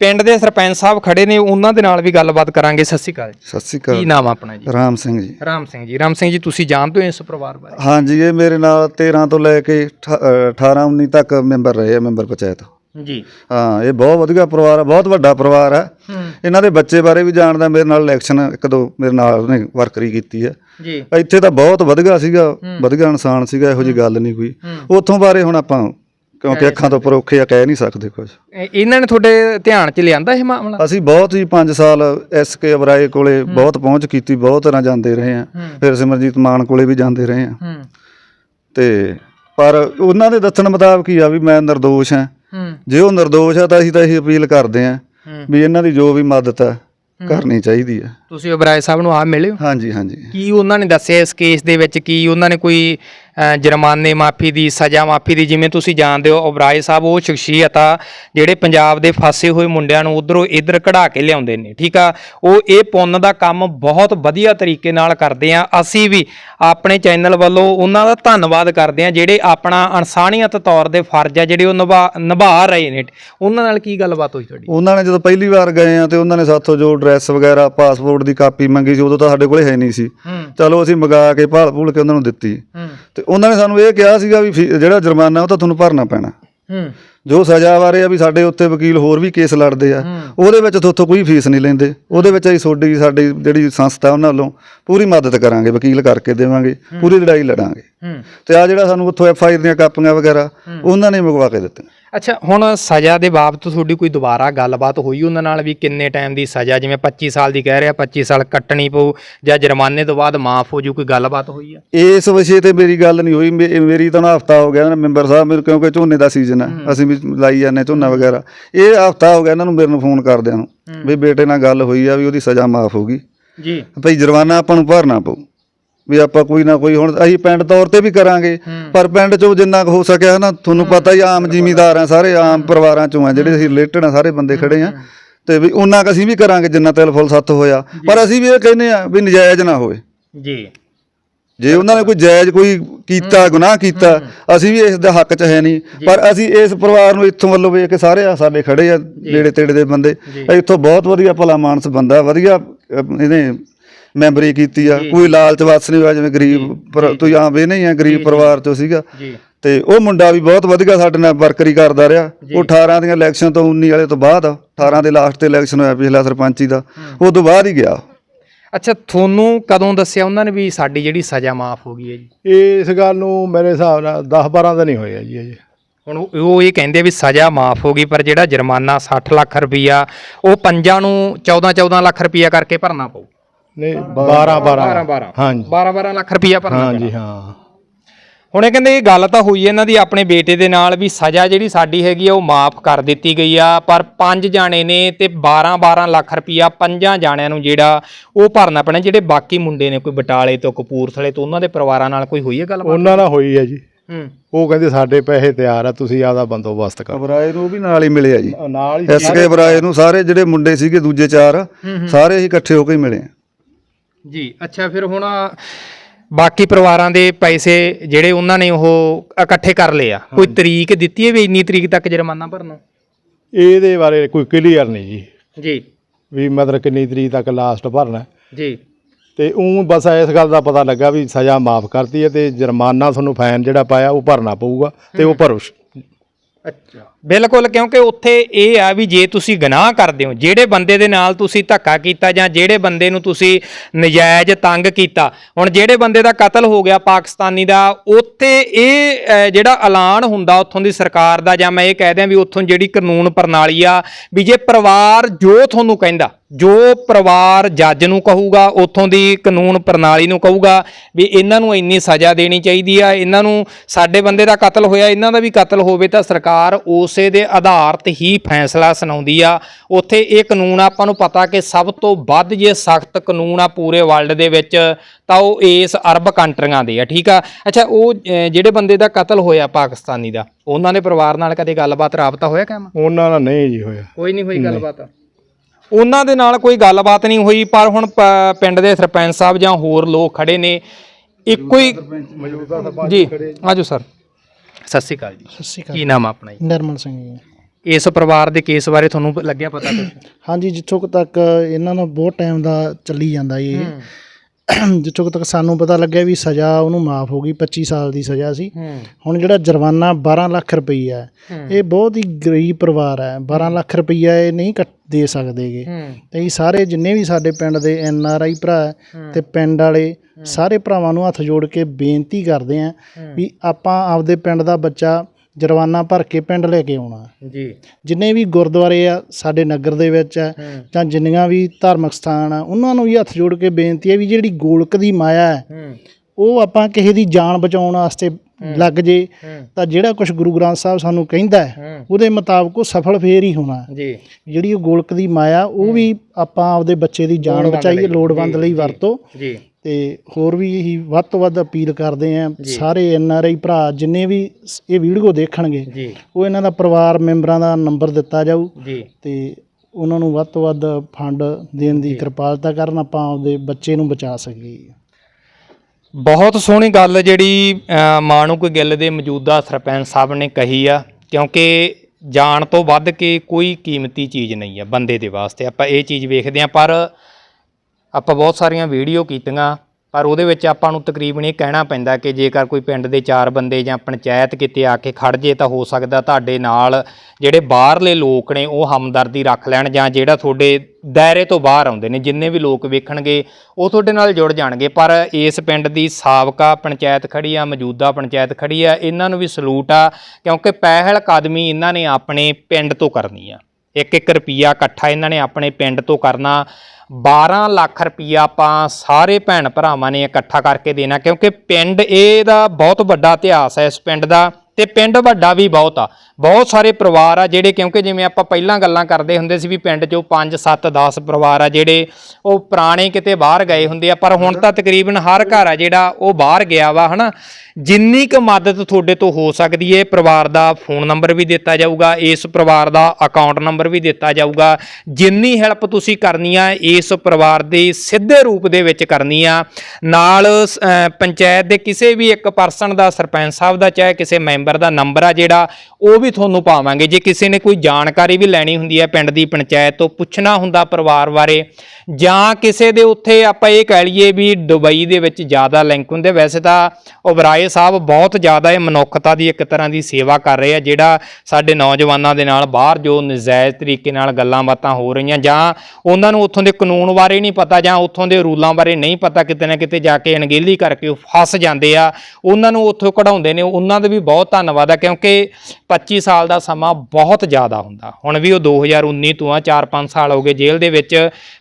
ਪਿੰਡ ਦੇ ਸਰਪੰਚ ਸਾਹਿਬ ਖੜੇ ਨੇ ਉਹਨਾਂ ਦੇ ਨਾਲ ਵੀ ਗੱਲਬਾਤ ਕਰਾਂਗੇ। ਸਤਿ ਸ਼੍ਰੀ ਅਕਾਲ। ਸਤਿ ਸ੍ਰੀ ਕੀ ਅਕਾਲ ਨਾਮ ਆ ਆਪਣਾ ਜੀ? ਰਾਮ ਸਿੰਘ ਜੀ। ਰਾਮ ਸਿੰਘ ਜੀ। ਰਾਮ ਸਿੰਘ ਜੀ ਤੁਸੀਂ ਜਾਣਦੇ ਹੋ ਇਸ ਪਰਿਵਾਰ ਬਾਰੇ? ਹਾਂਜੀ ਇਹ ਮੇਰੇ ਨਾਲ 13 ਤੋਂ ਲੈ ਕੇ ਅਠਾ- ਅ, 18 19 ਤੱਕ ਮੈਂਬਰ ਰਹੇ ਆ ਮੈਂਬਰ ਪੰਚਾਇਤ। ਜੀ। ਹਾਂ ਇਹ ਬਹੁਤ ਵਧੀਆ ਪਰਿਵਾਰ ਆ ਬਹੁਤ ਵੱਡਾ ਪਰਿਵਾਰ ਆ। ਇਹਨਾਂ ਦੇ ਬੱਚੇ ਬਾਰੇ ਵੀ ਜਾਣਦਾ ਮੇਰੇ ਨਾਲ ਇਲੈਕਸ਼ਨ ਇੱਕ ਦੋ ਮੇਰੇ ਨਾਲ ਉਹਨੇ ਵਰਕਰੀ ਕੀਤੀ ਆ। ਜੀ। ਇੱਥੇ ਤਾਂ ਬਹੁਤ ਵਧੀਆ ਸੀਗਾ ਵਧੀਆ ਇਨਸਾਨ ਸੀਗਾ ਇਹੋ ਜੀ ਗੱਲ ਨਹੀਂ ਕੋਈ। ਉੱਥੋਂ ਬਾਰੇ ਹੁਣ ਆਪਾਂ ਕਿਉਂਕਿ ਅੱਖਾਂ ਤੋਂ ਪਰੋਖੇ ਆ ਕਹਿ ਨਹੀਂ ਸਕਦੇ ਕੁਝ ਇਹ- ਇਹਨਾਂ ਨੇ ਤੁਹਾਡੇ ਧਿਆਨ 'ਚ ਲਿਆਂਦਾ ਇਹ ਮਾਮਲਾ? ਅਸੀਂ ਬਹੁਤ ਹੀ 5 ਸਾਲ ਐਸਕੇ ਅਬਰਾਏ ਕੋਲੇ ਬਹੁਤ ਪਹੁੰਚ ਕੀਤੀ ਬਹੁਤ ਤਰ੍ਹਾਂ ਜਾਂਦੇ ਰਹੇ ਆ। ਫਿਰ ਸਿਮਰਜੀਤ ਮਾਨ ਕੋਲੇ ਵੀ ਜਾਂਦੇ ਰਹੇ ਆ। ਹੂੰ। ਤੇ ਪਰ ਉਹਨਾਂ ਦੇ ਦੱਸਣ ਮੁਤਾਬਕ ਹੀ ਆ ਵੀ ਮੈਂ ਨਿਰਦੋਸ਼ ਹਾਂ ਹੂੰ। ਜੇ ਉਹ ਨਿਰਦੋਸ਼ ਆ ਤਾਂ ਅਸੀਂ ਤਾਂ ਇਹੀ ਅਪੀਲ ਕਰਦੇ ਆਂ ਹੂੰ। ਵੀ ਇਹਨਾਂ ਦੀ ਜੋ ਵੀ ਮਦਦ ਆ ਕਰਨੀ ਚਾਹੀਦੀ ਹੈ ਤੁਸੀਂ ਉਬਰਾਏ ਸਾਹਿਬ ਨੂੰ ਆ ਮਿਲੇ ਹੋ ਹਾਂਜੀ ਹਾਂਜੀ। ਕੀ ਉਹਨਾਂ ਨੇ ਦੱਸਿਆ ਇਸ ਕੇਸ ਦੇ ਵਿੱਚ? ਕੀ ਉਹਨਾਂ ਨੇ ਕੋਈ ਜੁਰਮਾਨੇ ਮਾਫੀ ਦੀ ਸਜ਼ਾ ਮਾਫੀ ਦੀ ਜਿਵੇਂ ਤੁਸੀਂ ਜਾਣਦੇ ਹੋ ਉਬਰਾਏ ਸਾਹਿਬ ਉਹ ਸ਼ਖਸੀਅਤ ਆ ਜਿਹੜੇ ਪੰਜਾਬ ਦੇ ਫਸੇ ਹੋਏ ਮੁੰਡਿਆਂ ਨੂੰ ਉਧਰੋਂ ਇਧਰ ਕਢਾ ਕੇ ਲਿਆਉਂਦੇ ਨੇ ਠੀਕ ਆ? ਉਹ ਇਹ ਪੁੰਨ ਦਾ ਕੰਮ ਬਹੁਤ ਵਧੀਆ ਤਰੀਕੇ ਨਾਲ ਕਰਦੇ ਆ। ਅਸੀਂ ਵੀ ਆਪਣੇ ਚੈਨਲ ਵੱਲੋਂ ਉਹਨਾਂ ਦਾ ਧੰਨਵਾਦ ਕਰਦੇ ਆ ਜਿਹੜੇ ਆਪਣਾ ਇਨਸਾਨੀਅਤ ਤੌਰ ਦੇ ਫਰਜ਼ ਆ ਜਿਹੜੇ ਉਹ ਨਿਭਾ ਰਹੇ ਨੇ। ਉਹਨਾਂ ਨਾਲ ਕੀ ਗੱਲਬਾਤ ਹੋਈ ਤੁਹਾਡੀ? ਉਹਨਾਂ ਨੇ ਜਦੋਂ ਪਹਿਲੀ ਵਾਰ ਗਏ ਆ ਤੇ ਉਹਨਾਂ ਨੇ ਸਾਥੋਂ ਜੋ ਐਡਰੈਸ ਵਗੈਰਾ ਪਾਸਪੋਰਟ ਦੀ ਕਾਪੀ ਮੰਗੀ ਸੀ ਉਦੋਂ ਤਾਂ ਸਾਡੇ ਕੋਲੇ ਹੈ ਨਹੀਂ ਸੀ। ਚਲੋ ਅਸੀਂ ਮੰਗਾ ਕੇ ਭਾਲ ਭੂਲ ਕੇ ਉਹਨਾਂ ਨੂੰ ਦਿੱਤੀ। ਤੇ ਉਹਨਾਂ ਨੇ ਸਾਨੂੰ ਇਹ ਕਿਹਾ ਸੀਗਾ ਵੀ ਫੀ- ਜਿਹੜਾ ਜੁਰਮਾਨਾ ਉਹ ਤਾਂ ਤੁਹਾਨੂੰ ਭਰਨਾ ਪੈਣਾ। ਹੂੰ। ਜੋ ਸਜ਼ਾ ਬਾਰੇ ਆ ਵੀ ਸਾਡੇ ਉੱਤੇ ਵਕੀਲ ਹੋਰ ਵੀ ਕੇਸ ਲੜਦੇ ਆ ਉਹਦੇ ਵਿੱਚ ਤੁਹਾਥੋਂ ਕੋਈ ਫੀਸ ਨਹੀਂ ਲੈਂਦੇ। ਉਹਦੇ ਵਿੱਚ ਅਸੀਂ ਤੁਹਾਡੀ ਸਾਡੀ ਜਿਹੜੀ ਸੰਸਥਾ ਉਹਨਾਂ ਵੱਲੋਂ ਪੂਰੀ ਮਦਦ ਕਰਾਂਗੇ ਵਕੀਲ ਕਰਕੇ ਦੇਵਾਂਗੇ ਪੂਰੀ ਲੜਾਈ ਲੜਾਂਗੇ। ਤੇ ਆ ਜਿਹੜਾ ਸਾਨੂੰ ਉੱਥੋਂ ਐਫ ਆਈ ਦੀਆਂ ਕਾਪੀਆਂ ਵਗੈਰਾ ਉਹਨਾਂ ਨੇ ਮੰਗਵਾ ਕੇ ਦਿੱਤੀਆਂ। ਅੱਛਾ ਹੁਣ ਸਜ਼ਾ ਦੇ ਬਾਬਤ ਤੁਹਾਡੀ ਕੋਈ ਦੁਬਾਰਾ ਗੱਲਬਾਤ ਹੋਈ ਉਹਨਾਂ ਨਾਲ ਵੀ ਕਿੰਨੇ ਟਾਈਮ ਦੀ ਸਜ਼ਾ ਜਿਵੇਂ 25 ਸਾਲ ਦੀ ਕਹਿ ਰਿਹਾ 25 ਸਾਲ ਕੱਟਣੀ ਪਊ ਜਾਂ ਜੁਰਮਾਨੇ ਤੋਂ ਬਾਅਦ ਮਾਫ ਹੋ ਜੂ ਕੋਈ ਗੱਲਬਾਤ ਹੋਈ ਆ? ਇਸ ਵਿਸ਼ੇ ਤੇ ਮੇਰੀ ਗੱਲ ਨਹੀਂ ਹੋਈ ਮੇਰੀ ਤਾਂ ਹਫਤਾ ਹੋ ਗਿਆ ਮੈਂਬਰ ਸਾਹਿਬ ਮੇਰੇ ਕਿਉਂਕਿ ਝੋਨੇ ਦਾ ਸੀਜ਼ਨ ਹੈ। ਅਸੀਂ ਵੀ ਲਾਈ ਜਾਂਦੇ ਝੋਨਾ ਵਗੈਰਾ। ਇਹ ਹਫਤਾ ਹੋ ਗਿਆ ਇਹਨਾਂ ਨੂੰ ਮੇਰੇ ਨੂੰ ਫੋਨ ਕਰਦਿਆਂ ਨੂੰ ਵੀ ਬੇਟੇ ਨਾਲ ਗੱਲ ਹੋਈ ਆ ਵੀ ਉਹਦੀ ਸਜ਼ਾ ਮਾਫ ਹੋ ਗਈ। ਜੀ। ਭਈ ਜੁਰਮਾਨਾ ਆਪਾਂ ਨੂੰ ਭਰਨਾ ਪਊ। ਵੀ ਆਪਾਂ ਕੋਈ ਨਾ ਕੋਈ ਹੁਣ ਅਸੀਂ ਪਿੰਡ ਤੌਰ ਤੇ ਵੀ ਕਰਾਂਗੇ। ਪਰ ਪਿੰਡ ਚੋਂ ਜਿੰਨਾ ਕੁ ਹੋ ਸਕਿਆ ਨਾ ਤੁਹਾਨੂੰ ਪਤਾ ਹੀ ਆਮ ਜ਼ਿਮੀਂਦਾਰ ਆ ਸਾਰੇ ਆਮ ਪਰਿਵਾਰਾਂ ਚੋਂ ਆ ਜਿਹੜੇ ਅਸੀਂ ਰਿਲੇਟਡ ਆ ਸਾਰੇ ਬੰਦੇ ਖੜੇ ਆ। ਤੇ ਵੀ ਉਹਨਾਂ ਕੁ ਅਸੀਂ ਵੀ ਕਰਾਂਗੇ ਜਿੰਨਾ ਤਿਲ ਫੁੱਲ ਸੱਤ ਹੋਇਆ। ਪਰ ਅਸੀਂ ਵੀ ਇਹ ਕਹਿੰਦੇ ਆ ਵੀ ਨਜਾਇਜ਼ ਨਾ ਹੋਵੇ। ਜੀ। ਜੇ ਉਹਨਾਂ ਨੇ ਕੋਈ ਜਾਇਜ਼ ਕੋਈ ਕੀਤਾ ਗੁਨਾਹ ਕੀਤਾ ਅਸੀਂ ਵੀ ਇਸ ਦੇ ਹੱਕ 'ਚ ਹੈ ਨਹੀਂ। ਪਰ ਅਸੀਂ ਇਸ ਪਰਿਵਾਰ ਨੂੰ ਇੱਥੋਂ ਵੱਲੋਂ ਵੇਖ ਕੇ ਸਾਰੇ ਆ ਸਾਡੇ ਖੜੇ ਆ ਨੇੜੇ ਤੇੜੇ ਦੇ ਬੰਦੇ। ਇੱਥੋਂ ਬਹੁਤ ਵਧੀਆ ਭਲਾ ਮਾਨਸ ਬੰਦਾ ਵਧੀਆ ਇਹਨੇ ਮੈਂਬਰੀ ਕੀਤੀ ਆ। ਕੋਈ ਲਾਲਚ ਵਸ ਨਹੀਂ ਹੋਇਆ ਜਿਵੇਂ ਗਰੀਬ ਪਰ ਤੁਸੀਂ ਆਮ ਇਹ ਨਹੀਂ ਆ ਗਰੀਬ ਪਰਿਵਾਰ ਚੋਂ ਸੀਗਾ। ਤੇ ਉਹ ਮੁੰਡਾ ਵੀ ਬਹੁਤ ਵਧੀਆ ਸਾਡੇ ਨਾਲ ਵਰਕਰੀ ਕਰਦਾ ਰਿਹਾ। ਉਹ 18 ਦੀਆਂ ਇਲੈਕਸ਼ਨ ਤੋਂ 19 ਵਾਲੇ ਤੋਂ ਬਾਅਦ 18 ਦੇ ਲਾਸਟ ਤੇ ਇਲੈਕਸ਼ਨ ਹੋਇਆ ਪਿਛਲਾ ਸਰਪੰਚੀ ਦਾ ਉਹ ਤੋਂ ਬਾਅਦ ਹੀ ਗਿਆ। ਅੱਛਾ ਤੁਹਾਨੂੰ ਕਦੋਂ ਦੱਸਿਆ ਉਹਨਾਂ ਨੇ ਵੀ ਸਾਡੀ ਜਿਹੜੀ ਸਜ਼ਾ ਮਾਫ ਹੋ ਗਈ ਹੈ ਜੀ? ਇਸ ਗੱਲ ਨੂੰ ਮੇਰੇ ਹਿਸਾਬ ਨਾਲ 10 12 ਦਿਨ ਹੀ ਹੋਏ ਆ ਜੀ ਅਜੇ ਹੁਣ ਉਹ ਇਹ ਕਹਿੰਦੇ ਵੀ ਸਜ਼ਾ ਮਾਫ ਹੋ ਗਈ ਪਰ ਜਿਹੜਾ ਜੁਰਮਾਨਾ 60 ਲੱਖ ਰੁਪਈਆ ਉਹ ਪੰਜਾਂ ਨੂੰ 14 14 ਲੱਖ ਰੁਪਈਆ ਕਰਕੇ ਭਰਨਾ ਪਊ? ਨਹੀਂ 12 12 12 ਹਾਂਜੀ। 12 12 ਲੱਖ ਰੁਪਈਆ ਭਰਨਾ ਹਾਂਜੀ ਹਾਂ। ਹੁਣ ਇਹ ਕਹਿੰਦੇ ਇਹ ਗੱਲ ਤਾਂ ਹੋਈ ਇਹਨਾਂ ਦੀ ਆਪਣੇ ਬੇਟੇ ਦੇ ਨਾਲ ਵੀ ਸਜ਼ਾ ਜਿਹੜੀ ਸਾਡੀ ਹੈਗੀ ਆ ਉਹ ਮਾਫ ਕਰ ਦਿੱਤੀ ਗਈ ਆ ਪਰ ਪੰਜ ਜਾਣੇ ਨੇ ਤੇ 12 12 ਲੱਖ ਰੁਪਈਆ ਪੰਜਾਂ ਜਾਣਿਆਂ ਨੂੰ ਜਿਹੜਾ ਉਹ ਭਰਨਾ ਪੈਣਾ ਜਿਹੜੇ ਬਾਕੀ ਮੁੰਡੇ ਨੇ ਕੋਈ ਬਟਾਲੇ ਤੋਂ ਕਪੂਰਥਲੇ ਤੋਂ ਉਹਨਾਂ ਦੇ ਪਰਿਵਾਰਾਂ ਨਾਲ ਕੋਈ ਹੋਈ ਹੈ ਗੱਲ ਉਹਨਾਂ ਨਾਲ ਹੋਈ ਹੈ ਜੀ। ਹੂੰ। ਉਹ ਕਹਿੰਦੇ ਸਾਡੇ ਪੈਸੇ ਤਿਆਰ ਆ ਤੁਸੀਂ ਆਦਾ ਬੰਦੋਬਸਤ ਕਰੋ। ਬਰਾਏ ਨੂੰ ਵੀ ਨਾਲ ਹੀ ਮਿਲਿਆ ਜੀ। ਨਾਲ ਹੀ ਐਸਕੇ ਬਰਾਏ ਨੂੰ ਸਾਰੇ ਜਿਹੜੇ ਮੁੰਡੇ ਸੀਗੇ ਦੂਜੇ ਚਾਰ ਸਾਰੇ ਹੀ ਇਕੱਠੇ ਹੋ ਕੇ ਹੀ ਮਿਲੇ ਜੀ ਅੱਛਾ ਫਿਰ ਹੁਣ ਬਾਕੀ ਪਰਿਵਾਰਾਂ ਦੇ ਪੈਸੇ ਜਿਹੜੇ ਉਹਨਾਂ ਨੇ ਉਹ ਇਕੱਠੇ ਕਰ ਲਏ ਆ। ਕੋਈ ਤਰੀਕ ਦਿੱਤੀ ਹੈ ਵੀ ਇੰਨੀ ਤਰੀਕ ਤੱਕ ਜੁਰਮਾਨਾ ਭਰਨਾ ਇਹਦੇ ਬਾਰੇ ਕੋਈ ਕਲੀਅਰ ਨਹੀਂ ਜੀ। ਜੀ। ਵੀ ਮਤਲਬ ਕਿੰਨੀ ਤਰੀਕ ਤੱਕ ਲਾਸਟ ਭਰਨਾ ਜੀ। ਤੇ ਉਹ ਬਸ ਇਸ ਗੱਲ ਦਾ ਪਤਾ ਲੱਗਾ ਵੀ ਸਜ਼ਾ ਮਾਫ ਕਰਤੀ ਹੈ ਤੇ ਜੁਰਮਾਨਾ ਤੁਹਾਨੂੰ ਫਾਈਨ ਜਿਹੜਾ ਪਾਇਆ ਉਹ ਭਰਨਾ ਪਊਗਾ ਤੇ ਉਹ ਭਰੋ। ਅੱਛਾ। ਬਿਲਕੁਲ, ਕਿਉਂਕਿ ਉੱਥੇ ਇਹ ਆ ਵੀ ਜੇ ਤੁਸੀਂ ਗੁਨਾਹ ਕਰਦੇ ਹੋ, ਜਿਹੜੇ ਬੰਦੇ ਦੇ ਨਾਲ ਤੁਸੀਂ ਧੱਕਾ ਕੀਤਾ ਜਾਂ ਜਿਹੜੇ ਬੰਦੇ ਨੂੰ ਤੁਸੀਂ ਨਜਾਇਜ਼ ਤੰਗ ਕੀਤਾ, ਹੁਣ ਜਿਹੜੇ ਬੰਦੇ ਦਾ ਕਤਲ ਹੋ ਗਿਆ ਪਾਕਿਸਤਾਨੀ ਦਾ, ਉੱਥੇ ਇਹ ਜਿਹੜਾ ਐਲਾਨ ਹੁੰਦਾ ਉੱਥੋਂ ਦੀ ਸਰਕਾਰ ਦਾ, ਜਾਂ ਮੈਂ ਇਹ ਕਹਿ ਦਿਆਂ ਵੀ ਉੱਥੋਂ ਜਿਹੜੀ ਕਾਨੂੰਨ ਪ੍ਰਣਾਲੀ ਆ, ਵੀ ਜੇ ਪਰਿਵਾਰ ਜੋ ਤੁਹਾਨੂੰ ਕਹਿੰਦਾ, ਜੋ ਪਰਿਵਾਰ ਜੱਜ ਨੂੰ ਕਹੂਗਾ, ਉੱਥੋਂ ਦੀ ਕਾਨੂੰਨ ਪ੍ਰਣਾਲੀ ਨੂੰ ਕਹੂਗਾ, ਵੀ ਇਹਨਾਂ ਨੂੰ ਇੰਨੀ ਸਜ਼ਾ ਦੇਣੀ ਚਾਹੀਦੀ ਆ, ਇਹਨਾਂ ਨੂੰ ਸਾਡੇ ਬੰਦੇ ਦਾ ਕਤਲ ਹੋਇਆ, ਇਹਨਾਂ ਦਾ ਵੀ ਕਤਲ ਹੋਵੇ ਤਾਂ ਸਰਕਾਰ ਉਸ ਦੇ ਆਧਾਰ ਤੇ ਹੀ ਫੈਸਲਾ ਸੁਣਾਉਂਦੀ ਆ। ਉੱਥੇ ਇਹ ਕਾਨੂੰਨ ਆਪਾਂ ਨੂੰ ਪਤਾ ਕਿ ਸਭ ਤੋਂ ਵੱਧ ਜੇ ਸਖਤ ਕਾਨੂੰਨ ਆ ਪੂਰੇ ਵਰਲਡ ਦੇ ਵਿੱਚ ਤਾਂ ਉਹ ਇਸ ਅਰਬ ਕੰਟਰੀਆਂ ਦੇ ਆ ਠੀਕ ਆ? ਅੱਛਾ ਉਹ ਜਿਹੜੇ ਬੰਦੇ ਦਾ ਕਤਲ ਹੋਇਆ ਪਾਕਿਸਤਾਨੀ ਦਾ ਉਹਨਾਂ ਦੇ ਪਰਿਵਾਰ ਨਾਲ ਕਦੇ ਗੱਲਬਾਤ ਰਾਬਤਾ ਹੋਇਆ ਕਿਵੇਂ ਉਹਨਾਂ ਨਾਲ ਨਹੀਂ ਜੀ ਹੋਇਆ। ਕੋਈ ਨਹੀਂ ਹੋਈ ਗੱਲਬਾਤ? ਉਹਨਾਂ ਦੇ ਨਾਲ ਕੋਈ ਗੱਲਬਾਤ ਨਹੀਂ ਹੋਈ ਪਰ ਹੁਣ ਪਿੰਡ ਦੇ ਸਰਪੰਚ ਸਾਹਿਬ ਜਾਂ ਹੋਰ ਲੋਕ ਖੜੇ ਨੇ। ਇੱਕੋ ਹੀ ਜੀ। ਆਜੋ ਸਰ। ਸਤਿ ਸ਼੍ਰੀ ਅਕਾਲ ਜੀ। ਸਤਿ ਸ਼੍ਰੀ ਅਕਾਲ ਕੀ ਨਾਮ ਆ ਆਪਣਾ ਜੀ? ਨਿਰਮਲ ਸਿੰਘ ਜੀ। ਇਸ ਪਰਿਵਾਰ ਦੇ ਕੇਸ ਬਾਰੇ ਤੁਹਾਨੂੰ ਲੱਗਿਆ ਪਤਾ ਕੁਝ ਹਾਂਜੀ ਜਿੱਥੋਂ ਕੁ ਤੱਕ ਇਹਨਾਂ ਨੂੰ ਬਹੁਤ ਟਾਈਮ ਦਾ ਚੱਲੀ ਜਾਂਦਾ ਇਹ ਜਿੱਥੋਂ ਤੱਕ ਸਾਨੂੰ ਪਤਾ ਲੱਗਿਆ ਵੀ ਸਜ਼ਾ ਉਹਨੂੰ ਮਾਫ ਹੋ ਗਈ 25 ਸਾਲ ਦੀ ਸਜ਼ਾ ਸੀ। ਹੁਣ ਜਿਹੜਾ ਜੁਰਮਾਨਾ 12 ਲੱਖ ਰੁਪਈਆ ਹੈ ਇਹ ਬਹੁਤ ਹੀ ਗਰੀਬ ਪਰਿਵਾਰ ਹੈ। 12 ਲੱਖ ਰੁਪਈਆ ਇਹ ਨਹੀਂ ਕੱਟ ਦੇ ਸਕਦੇਗੇ ਤੇ ਇਹ ਸਾਰੇ ਜਿੰਨੇ ਵੀ ਸਾਡੇ ਪਿੰਡ ਦੇ ਐਨ ਆਰ ਆਈ ਭਰਾ ਤੇ ਪਿੰਡ ਵਾਲੇ ਸਾਰੇ ਭਰਾਵਾਂ ਨੂੰ ਹੱਥ ਜੋੜ ਕੇ ਬੇਨਤੀ ਕਰਦੇ ਆਂ ਵੀ ਆਪਾਂ ਆਪਦੇ ਪਿੰਡ ਦਾ ਬੱਚਾ ਜੁਰਮਾਨਾ ਭਰ ਕੇ ਪਿੰਡ ਲੈ ਕੇ ਆਉਣਾ। ਜੀ। ਜਿੰਨੇ ਵੀ ਗੁਰਦੁਆਰੇ ਆ ਸਾਡੇ ਨਗਰ ਦੇ ਵਿੱਚ ਆ ਜਾਂ ਜਿੰਨੀਆਂ ਵੀ ਧਾਰਮਿਕ ਸਥਾਨ ਆ ਉਹਨਾਂ ਨੂੰ ਵੀ ਹੱਥ ਜੋੜ ਕੇ ਬੇਨਤੀ ਹੈ ਵੀ ਜਿਹੜੀ ਗੋਲਕ ਦੀ ਮਾਇਆ ਹੈ ਉਹ ਆਪਾਂ ਕਿਸੇ ਦੀ ਜਾਨ ਬਚਾਉਣ ਵਾਸਤੇ ਲੱਗ ਜੇ ਤਾਂ ਜਿਹੜਾ ਕੁਝ ਗੁਰੂ ਗ੍ਰੰਥ ਸਾਹਿਬ ਸਾਨੂੰ ਕਹਿੰਦਾ ਹੈ ਉਹਦੇ ਮੁਤਾਬਕ ਉਹ ਸਫਲ ਫੇਰ ਹੀ ਹੋਣਾ। ਜੀ। ਜਿਹੜੀ ਉਹ ਗੋਲਕ ਦੀ ਮਾਇਆ ਉਹ ਵੀ ਆਪਾਂ ਆਪਦੇ ਬੱਚੇ ਦੀ ਜਾਨ ਬਚਾਈਏ ਲੋੜਵੰਦ ਲਈ ਵਰਤੋ। ਜੀ। ਤੇ ਹੋਰ ਵੀ ਇਹੀ ਵੱਧ ਤੋਂ ਵੱਧ ਅਪੀਲ ਕਰਦੇ ਆਂ ਸਾਰੇ ਐਨ ਆਰ ਆਈ ਭਰਾ ਜਿੰਨੇ ਵੀ ਇਹ ਵੀਡੀਓ ਦੇਖਣਗੇ ਉਹ ਇਹਨਾਂ ਦਾ ਪਰਿਵਾਰ ਮੈਂਬਰਾਂ ਦਾ ਨੰਬਰ ਦਿੱਤਾ ਜਾਊ ਤੇ ਉਹਨਾਂ ਨੂੰ ਵੱਧ ਤੋਂ ਵੱਧ ਫੰਡ ਦੇਣ ਦੀ ਕਿਰਪਾਲਤਾ ਕਰਨ ਆਪਾਂ ਆਪਦੇ ਬੱਚੇ ਨੂੰ ਬਚਾ ਸਕੀਏ। ਬਹੁਤ ਸੋਹਣੀ ਗੱਲ ਜਿਹੜੀ ਅ, ਮਾਣੂਕ ਗਿੱਲ ਦੇ ਮੌਜੂਦਾ ਸਰਪੰਚ ਸਾਹਿਬ ਨੇ ਕਹੀ ਆ ਕਿਉਂਕਿ ਜਾਨ ਤੋਂ ਵੱਧ ਕੇ ਕੋਈ ਕੀਮਤੀ ਚੀਜ਼ ਨਹੀਂ ਆ ਬੰਦੇ ਦੇ ਵਾਸਤੇ ਆਪਾਂ ਇਹ ਚੀਜ਼ ਵੇਖਦੇ ਆ ਪਰ ਆਪਾਂ ਬਹੁਤ ਸਾਰੀਆਂ ਵੀਡੀਓ ਕੀਤੀਆਂ, ਪਰ ਉਹਦੇ ਵਿੱਚ ਆਪਾਂ ਨੂੰ ਤਕਰੀਬਨ ਇਹ ਕਹਿਣਾ ਪੈਂਦਾ ਕਿ ਜੇਕਰ ਕੋਈ ਪਿੰਡ ਦੇ ਚਾਰ ਬੰਦੇ ਜਾਂ ਪੰਚਾਇਤ ਕਿਤੇ ਆ ਕੇ ਖੜ ਜੇ ਤਾਂ ਹੋ ਸਕਦਾ ਤੁਹਾਡੇ ਨਾਲ ਜਿਹੜੇ ਬਾਹਰਲੇ ਲੋਕ ਨੇ ਉਹ ਹਮਦਰਦੀ ਰੱਖ ਲੈਣ ਜਾਂ ਜਿਹੜਾ ਤੁਹਾਡੇ ਦਾਇਰੇ ਤੋਂ ਬਾਹਰ ਆਉਂਦੇ ਨੇ, ਜਿੰਨੇ ਵੀ ਲੋਕ ਵੇਖਣਗੇ ਉਹ ਤੁਹਾਡੇ ਨਾਲ ਜੁੜ ਜਾਣਗੇ। ਪਰ ਇਸ ਪਿੰਡ ਦੀ ਸਾਬਕਾ ਪੰਚਾਇਤ ਖੜੀ ਆ, ਮੌਜੂਦਾ ਪੰਚਾਇਤ ਖੜੀ ਆ, ਇਹਨਾਂ ਨੂੰ ਵੀ ਸਲੂਟ ਆ, ਕਿਉਂਕਿ ਪਹਿਲ ਕਦਮੀ ਇਹਨਾਂ ਨੇ ਆਪਣੇ ਪਿੰਡ ਤੋਂ ਕਰਨੀ ਆ। ਇੱਕ ਇੱਕ ਰੁਪਿਆ ਇਕੱਠਾ ਇਹਨਾਂ ਨੇ ਆਪਣੇ ਪਿੰਡ ਤੋਂ ਕਰਨਾ। 12 ਲੱਖ ਰੁਪਈਆ ਆਪਾਂ ਸਾਰੇ ਭੈਣ ਭਰਾਵਾਂ ਨੇ ਇਕੱਠਾ ਕਰਕੇ ਦੇਣਾ, ਕਿਉਂਕਿ ਪਿੰਡ ਇਹਦਾ ਬਹੁਤ ਵੱਡਾ ਇਤਿਹਾਸ ਹੈ ਇਸ ਪਿੰਡ ਦਾ ਤੇ ਪਿੰਡ ਵੱਡਾ ਵੀ ਬਹੁਤ ਆ। ਬਹੁਤ ਸਾਰੇ ਪਰਿਵਾਰ ਆ ਜਿਹੜੇ, ਕਿਉਂਕਿ ਜਿਵੇਂ ਆਪਾਂ ਪਹਿਲਾਂ ਗੱਲਾਂ ਕਰਦੇ ਹੁੰਦੇ ਸੀ ਵੀ ਪਿੰਡ 'ਚੋਂ 5 7 10 ਪਰਿਵਾਰ ਆ ਜਿਹੜੇ, ਉਹ ਪੁਰਾਣੇ ਕਿਤੇ ਬਾਹਰ ਗਏ ਹੁੰਦੇ ਆ, ਪਰ ਹੁਣ ਤਾਂ ਤਕਰੀਬਨ ਹਰ ਘਰ ਆ ਜਿਹੜਾ, ਉਹ ਬਾਹਰ ਗਿਆ ਵਾ, ਹਨਾ? ਜਿੰਨੀ ਕੁ ਮਦਦ ਤੁਹਾਡੇ ਤੋਂ ਹੋ ਸਕਦੀ ਹੈ ਪਰਿਵਾਰ ਦਾ ਫੋਨ ਨੰਬਰ ਵੀ ਦਿੱਤਾ ਜਾਊਗਾ, ਇਸ ਪਰਿਵਾਰ ਦਾ ਅਕਾਊਂਟ ਨੰਬਰ ਵੀ ਦਿੱਤਾ ਜਾਊਗਾ। ਜਿੰਨੀ ਹੈਲਪ ਤੁਸੀਂ ਕਰਨੀ ਆ, ਇਸ ਪਰਿਵਾਰ ਦੇ ਸਿੱਧੇ ਰੂਪ ਦੇ ਵਿੱਚ ਕਰਨੀ ਆ। ਨਾਲ ਪੰਚਾਇਤ ਦੇ ਕਿਸੇ ਵੀ ਇੱਕ ਪਰਸਨ ਦਾ, ਸਰਪੰਚ ਸਾਹਿਬ ਦਾ, ਚਾਹੇ ਕਿਸੇ ਮੈਂਬਰ ਦਾ ਨੰਬਰ ਆ ਜਿਹੜਾ, ਉਹ ਵੀ ਤੁਹਾਨੂੰ ਪਾਵਾਂਗੇ। ਜੇ ਕਿਸੇ ਨੇ ਕੋਈ ਜਾਣਕਾਰੀ ਵੀ ਲੈਣੀ ਹੁੰਦੀ ਹੈ ਪਿੰਡ ਦੀ ਪੰਚਾਇਤ ਤੋਂ ਪੁੱਛਣਾ ਹੁੰਦਾ ਪਰਿਵਾਰ ਬਾਰੇ, ਜਾਂ ਕਿਸੇ ਦੇ ਉੱਥੇ ਆਪਾਂ ਇਹ ਕਹਿ ਲਈਏ ਵੀ ਦੁਬਈ ਦੇ ਵਿੱਚ ਜ਼ਿਆਦਾ ਲਿੰਕ ਹੁੰਦੇ, ਵੈਸੇ ਤਾਂ ਓਬਰਾਏ ਸਾਹਿਬ ਬਹੁਤ ਜ਼ਿਆਦਾ ਇਹ ਮਨੁੱਖਤਾ ਦੀ ਇੱਕ ਤਰ੍ਹਾਂ ਦੀ ਸੇਵਾ ਕਰ ਰਹੇ ਆ, ਜਿਹੜਾ ਸਾਡੇ ਨੌਜਵਾਨਾਂ ਦੇ ਨਾਲ ਬਾਹਰ ਜੋ ਨਜਾਇਜ਼ ਤਰੀਕੇ ਨਾਲ ਗੱਲਾਂ ਬਾਤਾਂ ਹੋ ਰਹੀਆਂ ਜਾਂ ਉਹਨਾਂ ਨੂੰ ਉੱਥੋਂ ਦੇ ਕਾਨੂੰਨ ਬਾਰੇ ਨਹੀਂ ਪਤਾ ਜਾਂ ਉੱਥੋਂ ਦੇ ਰੂਲਾਂ ਬਾਰੇ ਨਹੀਂ ਪਤਾ, ਕਿਤੇ ਨਾ ਕਿਤੇ ਜਾ ਕੇ ਅਣਗਹਿਲੀ ਕਰਕੇ ਉਹ ਫਸ ਜਾਂਦੇ ਆ, ਉਹਨਾਂ ਨੂੰ ਉੱਥੋਂ ਕਢਾਉਂਦੇ ਨੇ। ਉਹਨਾਂ ਦਾ ਵੀ ਬਹੁਤ ਧੰਨਵਾਦ ਆ, ਕਿਉਂਕਿ 25 ਸਾਲ ਦਾ ਸਮਾਂ ਬਹੁਤ ਜ਼ਿਆਦਾ ਹੁੰਦਾ। ਹੁਣ ਵੀ ਉਹ 2019 ਤੋਂ ਆ 4-5 ਸਾਲ ਹੋ ਗਏ ਜੇਲ੍ਹ ਦੇ ਵਿੱਚ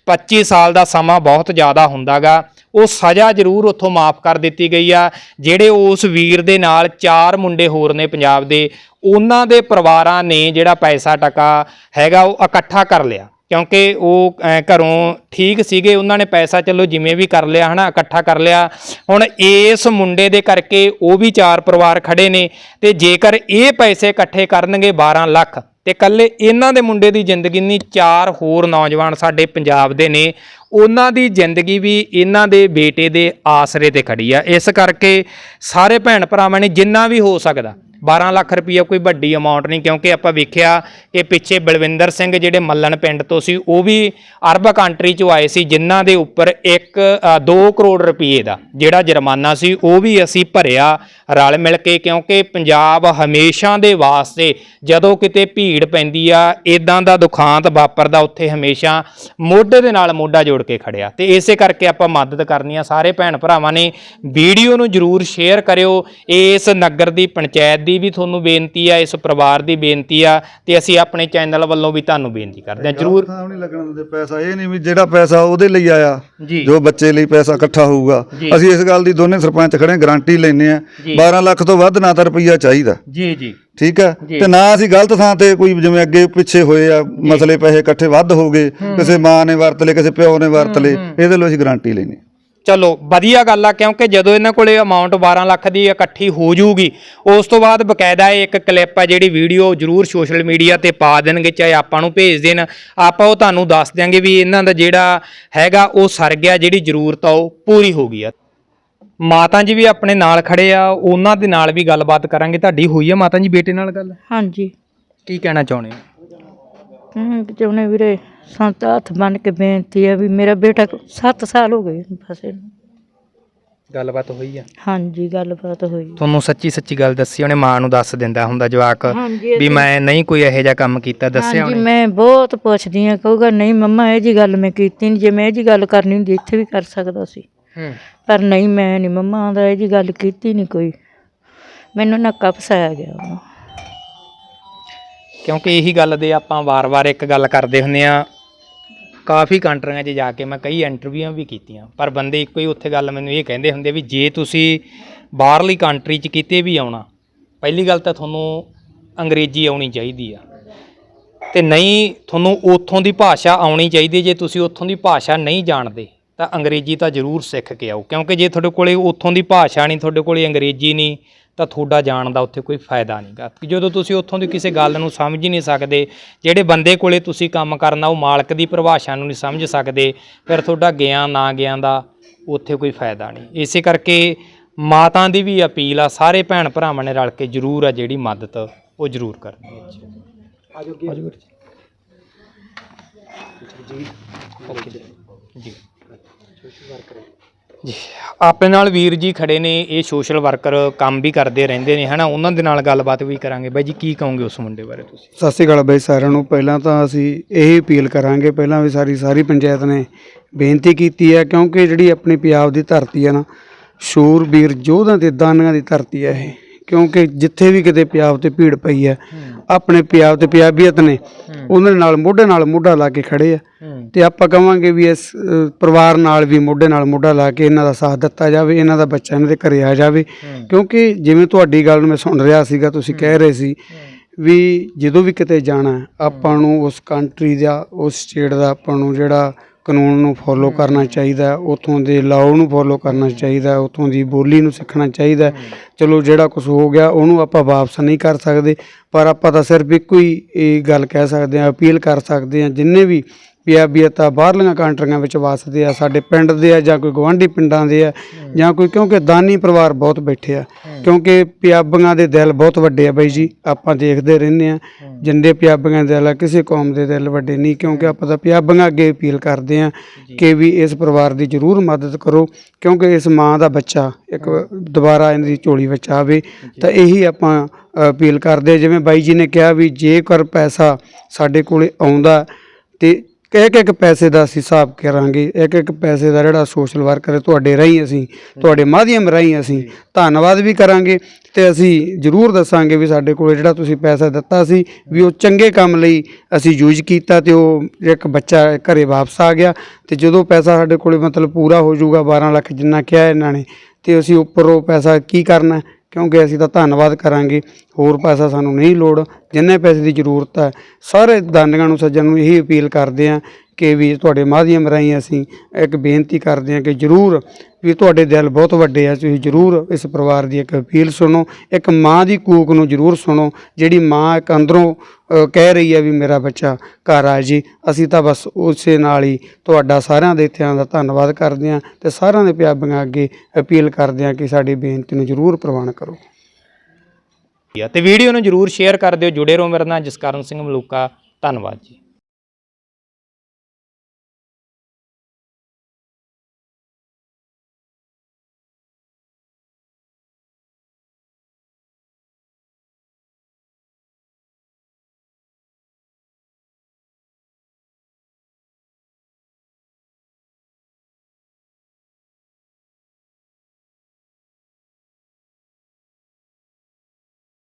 25 ਸਾਲ ਦਾ ਸਮਾਂ ਬਹੁਤ ਜ਼ਿਆਦਾ ਹੁੰਦਾਗਾ। ਉਹ ਸਜ਼ਾ ਜ਼ਰੂਰ ਉੱਥੋਂ ਮਾਫ ਕਰ ਦਿੱਤੀ ਗਈ ਆ। ਜਿਹੜੇ ਉਸ ਵੀਰ ਦੇ ਨਾਲ ਚਾਰ ਮੁੰਡੇ ਹੋਰ ਨੇ ਪੰਜਾਬ ਦੇ, ਉਹਨਾਂ ਦੇ ਪਰਿਵਾਰਾਂ ਨੇ ਜਿਹੜਾ ਪੈਸਾ ਟਕਾ ਹੈਗਾ ਉਹ ਇਕੱਠਾ ਕਰ ਲਿਆ। ਕਿਉਂਕਿ ਉਹ ਘਰੋਂ ਠੀਕ ਸੀਗੇ, ਉਹਨਾਂ ਨੇ ਪੈਸਾ ਚਲੋ ਜਿਵੇਂ ਵੀ ਕਰ ਲਿਆ, ਹਨਾ, ਇਕੱਠਾ ਕਰ ਲਿਆ। ਹੁਣ ਇਸ ਮੁੰਡੇ ਦੇ ਕਰਕੇ ਉਹ ਵੀ ਚਾਰ ਪਰਿਵਾਰ ਖੜੇ ਨੇ ਤੇ ਜੇਕਰ ਇਹ ਪੈਸੇ ਇਕੱਠੇ ਕਰਨਗੇ 12 ਲੱਖ, ਤੇ ਕੱਲੇ ਇਹਨਾਂ ਦੇ ਮੁੰਡੇ ਦੀ ਜ਼ਿੰਦਗੀ ਨਹੀਂ, ਚਾਰ ਹੋਰ ਨੌਜਵਾਨ ਸਾਡੇ ਪੰਜਾਬ ਦੇ ਨੇ। ਉਹਨਾਂ ਦੀ ਜ਼ਿੰਦਗੀ ਵੀ ਇਹਨਾਂ ਦੇ ਬੇਟੇ ਦੇ ਆਸਰੇ ਤੇ ਖੜੀ ਆ। ਇਸ ਕਰਕੇ ਸਾਰੇ ਭੈਣ ਭਰਾਵਾਂ ਨੇ ਜਿੰਨਾ ਵੀ ਹੋ ਸਕਦਾ 12 ਲੱਖ ਰੁਪਈਆ ਕੋਈ ਵੱਡੀ ਅਮਾਉਂਟ ਨਹੀਂ, ਕਿਉਂਕਿ ਆਪਾਂ ਵੇਖਿਆ ਕਿ ਪਿੱਛੇ ਬਲਵਿੰਦਰ ਸਿੰਘ ਜਿਹੜੇ ਮੱਲਣ ਪਿੰਡ ਤੋਂ ਸੀ, ਉਹ ਵੀ ਅਰਬ ਕੰਟਰੀ ਚੋਂ ਆਏ ਸੀ, ਜਿਨ੍ਹਾਂ ਦੇ ਉੱਪਰ 1 2 ਕਰੋੜ ਰੁਪਏ ਦਾ ਜਿਹੜਾ ਜੁਰਮਾਨਾ ਸੀ, ਉਹ ਵੀ ਅਸੀਂ ਭਰਿਆ ਰਲ ਮਿਲ ਕੇ, ਕਿਉਂਕਿ ਪੰਜਾਬ ਹਮੇਸ਼ਾ ਦੇ ਵਾਸਤੇ ਜਦੋਂ ਕਿਤੇ ਭੀੜ ਪੈਂਦੀ ਆ ਇਦਾਂ ਦਾ ਦੁਖਾਂਤ ਵਾਪਰਦਾ, ਉੱਥੇ ਹਮੇਸ਼ਾ ਮੋਢੇ ਦੇ ਨਾਲ ਮੋਢਾ ਜੋੜ ਕੇ ਖੜਿਆ। ਤੇ ਇਸੇ ਕਰਕੇ ਆਪਾਂ ਮਦਦ ਕਰਨੀ ਆ, ਸਾਰੇ ਭੈਣ ਭਰਾਵਾਂ ਨੇ ਵੀਡੀਓ ਨੂੰ ਜਰੂਰ ਸ਼ੇਅਰ ਕਰਿਓ, ਇਸ ਨਗਰ ਦੀ ਪੰਚਾਇਤ ਦੀ ਵੀ ਤੁਹਾਨੂੰ ਬੇਨਤੀ ਆ ਇਸ ਪਰਿਵਾਰ ਦੀ ਬੇਨਤੀ ਆ ਤੇ ਅਸੀਂ ਆਪਣੇ ਚੈਨਲ ਵੱਲੋਂ ਵੀ ਤੁਹਾਨੂੰ ਬੇਨਤੀ ਕਰਦੇ ਹਾਂ। ਜਰੂਰ। ਥਾਂ ਨਹੀਂ ਲੱਗਣ ਦਿੰਦੇ ਪੈਸਾ ਇਹ ਨਹੀਂ ਵੀ ਜਿਹੜਾ ਪੈਸਾ ਉਹਦੇ ਲਈ ਆਇਆ ਜੀ। ਜੋ ਬੱਚੇ ਲਈ ਪੈਸਾ ਇਕੱਠਾ ਹੋਊਗਾ। ਜੀ। ਅਸੀਂ ਇਸ ਗੱਲ ਦੀ ਦੋਨੇ ਸਰਪੰਚ ਖੜੇ ਗਾਰੰਟੀ ਲੈਨੇ ਆ ਜੀ। 12 ਲੱਖ ਤੋਂ ਵੱਧ ਨਾ ਤਾਂ ਰੁਪਈਆ ਚਾਹੀਦਾ। ਜੀ ਜੀ। ਠੀਕ ਹੈ? ਜੀ। ਤੇ ਨਾ ਅਸੀਂ ਗਲਤ ਥਾਂ ਤੇ ਕੋਈ ਜਿਵੇਂ ਅੱਗੇ ਪਿੱਛੇ ਹੋਏ ਆ ਮਸਲੇ ਪੈਸੇ ਇਕੱਠੇ ਵੱਧ ਹੋ ਗਏ ਕਿਸੇ ਮਾਂ ਨੇ ਵਰਤ ਲਏ ਕਿਸੇ ਪਿਓ ਨੇ ਵਰਤ ਲਏ ਇਹਦੇ ਲਈ ਅਸੀਂ ਗਾਰੰਟੀ ਲੈਨੇ ਚਲੋ ਵਧੀਆ ਗੱਲ ਆ ਕਿਉਂਕਿ ਜਦੋਂ ਇਹਨਾਂ ਕੋਲੇ ਅਮਾਉਂਟ 12 ਲੱਖ ਦੀ ਇਕੱਠੀ ਹੋ ਜਾਊਗੀ ਉਸ ਤੋਂ ਬਾਅਦ ਬਕਾਇਦਾ ਇੱਕ ਕਲਿੱਪ ਆ ਜਿਹੜੀ ਵੀਡੀਓ ਜਰੂਰ ਸੋਸ਼ਲ ਮੀਡੀਆ ਤੇ ਪਾ ਦੇਣਗੇ ਚਾਹੇ ਆਪਾਂ ਨੂੰ ਭੇਜ ਦੇਣ। ਆਪਾਂ ਉਹ ਤੁਹਾਨੂੰ ਦੱਸ ਦਿਆਂਗੇ ਵੀ ਇਹਨਾਂ ਦਾ ਜਿਹੜਾ ਹੈਗਾ ਉਹ ਸਰ ਗਿਆ ਜਿਹੜੀ ਜ਼ਰੂਰਤ ਆ ਉਹ ਪੂਰੀ ਹੋ ਗਈ ਆ। ਮਾਤਾ ਜੀ ਵੀ ਆਪਣੇ ਨਾਲ ਖੜੇ ਆ ਉਹਨਾਂ ਦੇ ਨਾਲ ਵੀ ਗੱਲਬਾਤ ਕਰਾਂਗੇ ਤੁਹਾਡੀ ਹੋਈ ਆ ਮਾਤਾ ਜੀ ਬੇਟੇ ਨਾਲ ਗੱਲ? ਹਾਂਜੀ। ਕੀ ਕਹਿਣਾ ਚਾਹੁੰਦੇ ਹੋ? ਹਮ ਚਾਹੁੰਦੇ ਵੀਰੇ ਸੰਤ ਹੱਥ ਬੰਨ ਕੇ ਬੇਨਤੀ ਹੈ ਵੀ ਮੇਰਾ ਬੇਟਾ 7 ਸਾਲ ਹੋ ਗਏ ਫਸੇ ਨੂੰ। ਗੱਲਬਾਤ ਹੋਈ ਆ? ਹਾਂਜੀ ਗੱਲਬਾਤ ਹੋਈ। ਤੁਹਾਨੂੰ ਸੱਚੀ ਸੱਚੀ ਗੱਲ ਦੱਸੀ ਉਹਨੇ ਮਾਂ ਨੂੰ ਦੱਸ ਦਿੰਦਾ ਹੁੰਦਾ ਜਵਾਕ ਹਾਂਜੀ ਵੀ ਮੈਂ ਨਹੀਂ ਕੋਈ ਇਹੋ ਜਿਹਾ ਕੰਮ ਕੀਤਾ ਦੱਸਿਆ ਹਾਂਜੀ ਉਹਨੇ? ਮੈਂ ਬਹੁਤ ਪੁੱਛਦੀ ਆ ਕਹੂਗਾ ਨਹੀਂ ਮੰਮਾ ਇਹ ਜੀ ਗੱਲ ਮੈਂ ਕੀਤੀ ਨਹੀਂ ਜੇ ਮੈਂ ਇਹ ਜੀ ਗੱਲ ਕਰਨੀ ਹੁੰਦੀ ਇੱਥੇ ਵੀ ਕਰ ਸਕਦਾ ਸੀ। ਹੂੰ। ਪਰ ਨਹੀਂ ਮੈਂ ਨਹੀਂ ਮੰਮਾ ਦਾ ਇਹ ਜੀ ਗੱਲ ਕੀਤੀ ਨਹੀਂ ਕੋਈ। ਮੈਨੂੰ ਨੱਕਾ ਫਸਾਇਆ ਗਿਆ ਉਹਨੂੰ। ਕਿਉਂਕਿ ਇਹੀ ਗੱਲ ਦੇ ਆਪਾਂ ਵਾਰ-ਵਾਰ ਇੱਕ ਗੱਲ ਕਰਦੇ ਹੁੰਨੇ ਆ ਕਾਫੀ ਕੰਟਰੀਆਂ 'ਚ ਜਾ ਕੇ ਮੈਂ ਕਈ ਇੰਟਰਵਿਊਆਂ ਵੀ ਕੀਤੀਆਂ। ਪਰ ਬੰਦੇ ਇੱਕੋ ਹੀ ਉੱਥੇ ਗੱਲ ਮੈਨੂੰ ਇਹ ਕਹਿੰਦੇ ਹੁੰਦੇ ਵੀ ਜੇ ਤੁਸੀਂ ਬਾਹਰਲੀ ਕੰਟਰੀ 'ਚ ਕਿਤੇ ਵੀ ਆਉਣਾ, ਪਹਿਲੀ ਗੱਲ ਤਾਂ ਤੁਹਾਨੂੰ ਅੰਗਰੇਜ਼ੀ ਆਉਣੀ ਚਾਹੀਦੀ ਆ। ਤੇ ਨਹੀਂ, ਤੁਹਾਨੂੰ ਉੱਥੋਂ ਦੀ ਭਾਸ਼ਾ ਆਉਣੀ ਚਾਹੀਦੀ, ਜੇ ਤੁਸੀਂ ਉੱਥੋਂ ਦੀ ਭਾਸ਼ਾ ਨਹੀਂ ਜਾਣਦੇ, ਤਾਂ ਅੰਗਰੇਜ਼ੀ ਤਾਂ ਜ਼ਰੂਰ ਸਿੱਖ ਕੇ ਆਓ। ਕਿਉਂਕਿ ਜੇ ਤੁਹਾਡੇ ਕੋਲੇ ਉੱਥੋਂ ਦੀ ਭਾਸ਼ਾ ਨਹੀਂ, ਤੁਹਾਡੇ ਕੋਲੇ ਅੰਗਰੇਜ਼ੀ ਨਹੀਂ ਤਾਂ ਤੁਹਾਡਾ ਜਾਣ ਦਾ ਉੱਥੇ ਕੋਈ ਫਾਇਦਾ ਨਹੀਂਗਾ। ਜਦੋਂ ਤੁਸੀਂ ਉੱਥੋਂ ਦੀ ਕਿਸੇ ਗੱਲ ਨੂੰ ਸਮਝ ਹੀ ਨਹੀਂ ਸਕਦੇ ਜਿਹੜੇ ਬੰਦੇ ਕੋਲੇ ਤੁਸੀਂ ਕੰਮ ਕਰਨਾ ਉਹ ਮਾਲਕ ਦੀ ਪਰਿਭਾਸ਼ਾ ਨੂੰ ਨਹੀਂ ਸਮਝ ਸਕਦੇ ਫਿਰ ਤੁਹਾਡਾ ਗਿਆਨ ਨਾ ਗਿਆਨ ਦਾ ਉੱਥੇ ਕੋਈ ਫਾਇਦਾ ਨਹੀਂ। ਇਸੇ ਕਰਕੇ ਮਾਤਾ ਦੀ ਵੀ ਅਪੀਲ ਆ ਸਾਰੇ ਭੈਣ ਭਰਾਵਾਂ ਨੇ ਰਲ ਕੇ ਜ਼ਰੂਰ ਆ ਜਿਹੜੀ ਮਦਦ ਉਹ ਜ਼ਰੂਰ ਕਰਨੀ ਹੈ। ਜੀ ਆਜੋ ਵੀਰ ਜੀ। ਓਕੇ ਜੀ। ਜੀ। ਜੀ ਆਪਣੇ ਨਾਲ ਵੀਰ ਜੀ ਖੜੇ ਨੇ, ਇਹ ਸੋਸ਼ਲ ਵਰਕਰ ਕੰਮ ਵੀ ਕਰਦੇ ਰਹਿੰਦੇ ਨੇ, ਹਨਾ? ਉਹਨਾਂ ਦੇ ਨਾਲ ਗੱਲਬਾਤ ਵੀ ਕਰਾਂਗੇ। ਬਾਈ ਜੀ, ਕੀ ਕਹੋਗੇ ਉਸ ਮੁੰਡੇ ਬਾਰੇ ਤੁਸੀਂ? ਸਤਿ ਸ਼੍ਰੀ ਅਕਾਲ ਬਾਈ ਸਾਰਿਆਂ ਨੂੰ। ਪਹਿਲਾਂ ਤਾਂ ਅਸੀਂ ਇਹ ਅਪੀਲ ਕਰਾਂਗੇ, ਪਹਿਲਾਂ ਵੀ ਸਾਰੀ ਸਾਰੀ ਪੰਚਾਇਤ ਨੇ ਬੇਨਤੀ ਕੀਤੀ ਹੈ, ਕਿਉਂਕਿ ਜਿਹੜੀ ਆਪਣੀ ਪੰਜਾਬ ਦੀ ਧਰਤੀ ਹੈ ਨਾ ਸ਼ੂਰਬੀਰ ਯੋਧਾਂ ਤੇ ਦਾਨੀਆਂ ਦੀ ਧਰਤੀ ਹੈ ਇਹ। ਕਿਉਂਕਿ ਜਿੱਥੇ ਵੀ ਕਿਤੇ ਪੰਜਾਬ ਤੇ ਭੀੜ ਪਈ ਹੈ ਆਪਣੇ ਪੰਜਾਬ ਤੇ ਪੰਜਾਬੀਅਤ ਨੇ ਉਹਨਾਂ ਨਾਲ ਮੋਢੇ ਨਾਲ ਮੋਢਾ ਲਾ ਕੇ ਖੜੇ ਆ। ਤੇ ਆਪਾਂ ਕਵਾਂਗੇ ਵੀ ਇਸ ਅ, ਪਰਿਵਾਰ ਨਾਲ ਵੀ ਮੋਢੇ ਨਾਲ ਮੋਢਾ ਲਾ ਕੇ ਇਹਨਾਂ ਦਾ ਸਾਥ ਦਿੱਤਾ ਜਾਵੇ ਇਹਨਾਂ ਦਾ ਬੱਚਾ ਇਹਨਾਂ ਦੇ ਘਰੇ ਆ ਜਾਵੇ। ਕਿਉਂਕਿ ਜਿਵੇਂ ਤੁਹਾਡੀ ਗੱਲ ਮੈਂ ਸੁਣ ਰਿਹਾ ਸੀਗਾ ਤੁਸੀਂ ਕਹਿ ਰਹੇ ਸੀ ਵੀ ਜਦੋਂ ਵੀ ਕਿਤੇ ਜਾਣਾ ਹੈ, ਆਪਾਂ ਨੂੰ ਉਸ ਕੰਟਰੀ ਦਾ ਉਸ ਸਟੇਟ ਦਾ ਆਪਾਂ ਨੂੰ ਜਿਹੜਾ ਕਾਨੂੰਨ ਨੂੰ ਫੋਲੋ ਕਰਨਾ ਚਾਹੀਦਾ ਉੱਥੋਂ ਦੇ ਲਾਓ ਨੂੰ ਫੋਲੋ ਕਰਨਾ ਚਾਹੀਦਾ ਉੱਥੋਂ ਦੀ ਬੋਲੀ ਨੂੰ ਸਿੱਖਣਾ ਚਾਹੀਦਾ। ਚਲੋ ਜਿਹੜਾ ਕੁਝ ਹੋ ਗਿਆ ਉਹਨੂੰ ਆਪਾਂ ਵਾਪਸ ਨਹੀਂ ਕਰ ਸਕਦੇ ਪਰ ਆਪਾਂ ਤਾਂ ਸਿਰਫ ਇੱਕੋ ਹੀ ਇਹ ਗੱਲ ਕਹਿ ਸਕਦੇ ਹਾਂ ਅਪੀਲ ਕਰ ਸਕਦੇ ਹਾਂ ਜਿੰਨੇ ਵੀ ਪੰਜਾਬੀਅਤ ਬਾਹਰਲੀਆਂ ਕੰਟਰੀਆਂ ਵਿੱਚ ਵਸਦੇ ਆ ਸਾਡੇ ਪਿੰਡ ਦੇ ਆ ਜਾਂ ਕੋਈ ਗਵਾਂਢੀ ਪਿੰਡਾਂ ਦੇ ਆ ਜਾਂ ਕੋਈ ਕਿਉਂਕਿ ਦਾਨੀ ਪਰਿਵਾਰ ਬਹੁਤ ਬੈਠੇ ਆ। ਕਿਉਂਕਿ ਪੰਜਾਬੀਆਂ ਦੇ ਦਿਲ ਬਹੁਤ ਵੱਡੇ ਆ ਬਾਈ ਜੀ ਆਪਾਂ ਦੇਖਦੇ ਰਹਿੰਦੇ ਆ। ਜਿੰਦੇ ਪੰਜਾਬੀਆਂ ਦੇ ਦਿਲ ਆ ਕਿਸੇ ਕੌਮ ਦੇ ਦਿਲ ਵੱਡੇ ਨਹੀਂ ਕਿਉਂਕਿ ਆਪਾਂ ਤਾਂ ਪੰਜਾਬੀਆਂ ਅੱਗੇ ਅਪੀਲ ਕਰਦੇ ਆ ਕਿ ਵੀ ਇਸ ਪਰਿਵਾਰ ਦੀ ਜ਼ਰੂਰ ਮਦਦ ਕਰੋ ਕਿਉਂਕਿ ਇਸ ਮਾਂ ਦਾ ਬੱਚਾ ਇੱਕ ਦੁਬਾਰਾ ਇਹਨਾਂ ਦੀ ਝੋਲੀ ਵਿੱਚ ਆਵੇ ਤਾਂ ਇਹੀ ਆਪਾਂ ਅਪੀਲ ਕਰਦੇ ਜਿਵੇਂ ਬਾਈ ਜੀ ਨੇ ਕਿਹਾ ਵੀ ਜੇਕਰ ਪੈਸਾ ਸਾਡੇ ਕੋਲੇ ਆਉਂਦਾ ਤੇ ਇੱਕ ਇੱਕ ਪੈਸੇ ਦਾ ਅਸੀਂ ਹਿਸਾਬ ਕਰਾਂਗੇ ਇੱਕ ਇੱਕ ਪੈਸੇ ਦਾ ਜਿਹੜਾ ਸੋਸ਼ਲ ਵਰਕਰ ਹੈ ਤੁਹਾਡੇ ਰਾਹੀਂ ਅਸੀਂ ਤੁਹਾਡੇ ਮਾਧਿਅਮ ਰਾਹੀਂ ਅਸੀਂ ਧੰਨਵਾਦ ਵੀ ਕਰਾਂਗੇ ਤੇ ਅਸੀਂ ਜ਼ਰੂਰ ਦੱਸਾਂਗੇ ਵੀ ਸਾਡੇ ਕੋਲ ਜਿਹੜਾ ਤੁਸੀਂ ਪੈਸਾ ਦਿੱਤਾ ਸੀ ਵੀ ਉਹ ਚੰਗੇ ਕੰਮ ਲਈ ਅਸੀਂ ਯੂਜ਼ ਕੀਤਾ ਤੇ ਉਹ ਇੱਕ ਬੱਚਾ ਘਰੇ ਵਾਪਸ ਆ ਗਿਆ ਤੇ ਜਦੋਂ ਪੈਸਾ ਸਾਡੇ ਕੋਲੇ ਮਤਲਬ ਪੂਰਾ ਹੋ ਜਾਊਗਾ 12 ਲੱਖ ਜਿੰਨਾ ਕਿਹਾ ਇਹਨਾਂ ਨੇ ਤੇ ਅਸੀਂ ਉੱਪਰ ਪੈਸਾ ਕੀ ਕਰਨਾ? ਕਿਉਂਕਿ ਅਸੀਂ ਤਾਂ ਧੰਨਵਾਦ ਕਰਾਂਗੇ। ਹੋਰ ਪੈਸਾ ਸਾਨੂੰ ਨਹੀਂ ਲੋੜ। ਜਿੰਨੇ ਪੈਸੇ ਦੀ ਜ਼ਰੂਰਤ ਹੈ, ਸਾਰੇ ਦਾਨੀਆਂ ਨੂੰ, ਸੱਜਣ ਨੂੰ ਇਹੀ ਅਪੀਲ ਕਰਦੇ ਹਾਂ ਕਿ ਵੀ ਤੁਹਾਡੇ ਮਾਧਿਅਮ ਰਾਹੀਂ ਅਸੀਂ ਇੱਕ ਬੇਨਤੀ ਕਰਦੇ ਹਾਂ ਕਿ ਜ਼ਰੂਰ ਵੀ ਤੁਹਾਡੇ ਦਿਲ ਬਹੁਤ ਵੱਡੇ ਆ, ਤੁਸੀਂ ਜ਼ਰੂਰ ਇਸ ਪਰਿਵਾਰ ਦੀ ਇੱਕ ਅਪੀਲ ਸੁਣੋ, ਇੱਕ ਮਾਂ ਦੀ ਕੂਕ ਨੂੰ ਜ਼ਰੂਰ ਸੁਣੋ, ਜਿਹੜੀ ਮਾਂ ਇੱਕ ਅੰਦਰੋਂ ਕਹਿ ਰਹੀ ਹੈ ਵੀ ਮੇਰਾ ਬੱਚਾ ਘਰ ਆ ਜੀ। ਅਸੀਂ ਤਾਂ ਬਸ ਉਸੇ ਨਾਲ ਹੀ ਤੁਹਾਡਾ ਸਾਰਿਆਂ ਦੇ ਇੱਥੇ ਦਾ ਧੰਨਵਾਦ ਕਰਦੇ ਹਾਂ ਤੇ ਸਾਰਿਆਂ ਦੇ ਪੰਜਾਬੀਆਂ ਅੱਗੇ ਅਪੀਲ ਕਰਦੇ ਹਾਂ ਕਿ ਸਾਡੀ ਬੇਨਤੀ ਨੂੰ ਜ਼ਰੂਰ ਪ੍ਰਵਾਨ ਕਰੋ। ਤੇ ਵੀਡੀਓ ਨੂੰ ਜਰੂਰ ਸ਼ੇਅਰ ਕਰ ਦਿਓ, ਜੁੜੇ ਰਹੋ ਮੇਰੇ ਨਾਲ ਜਸਕਰਨ ਸਿੰਘ ਮਲੂਕਾ, ਧੰਨਵਾਦ ਜੀ।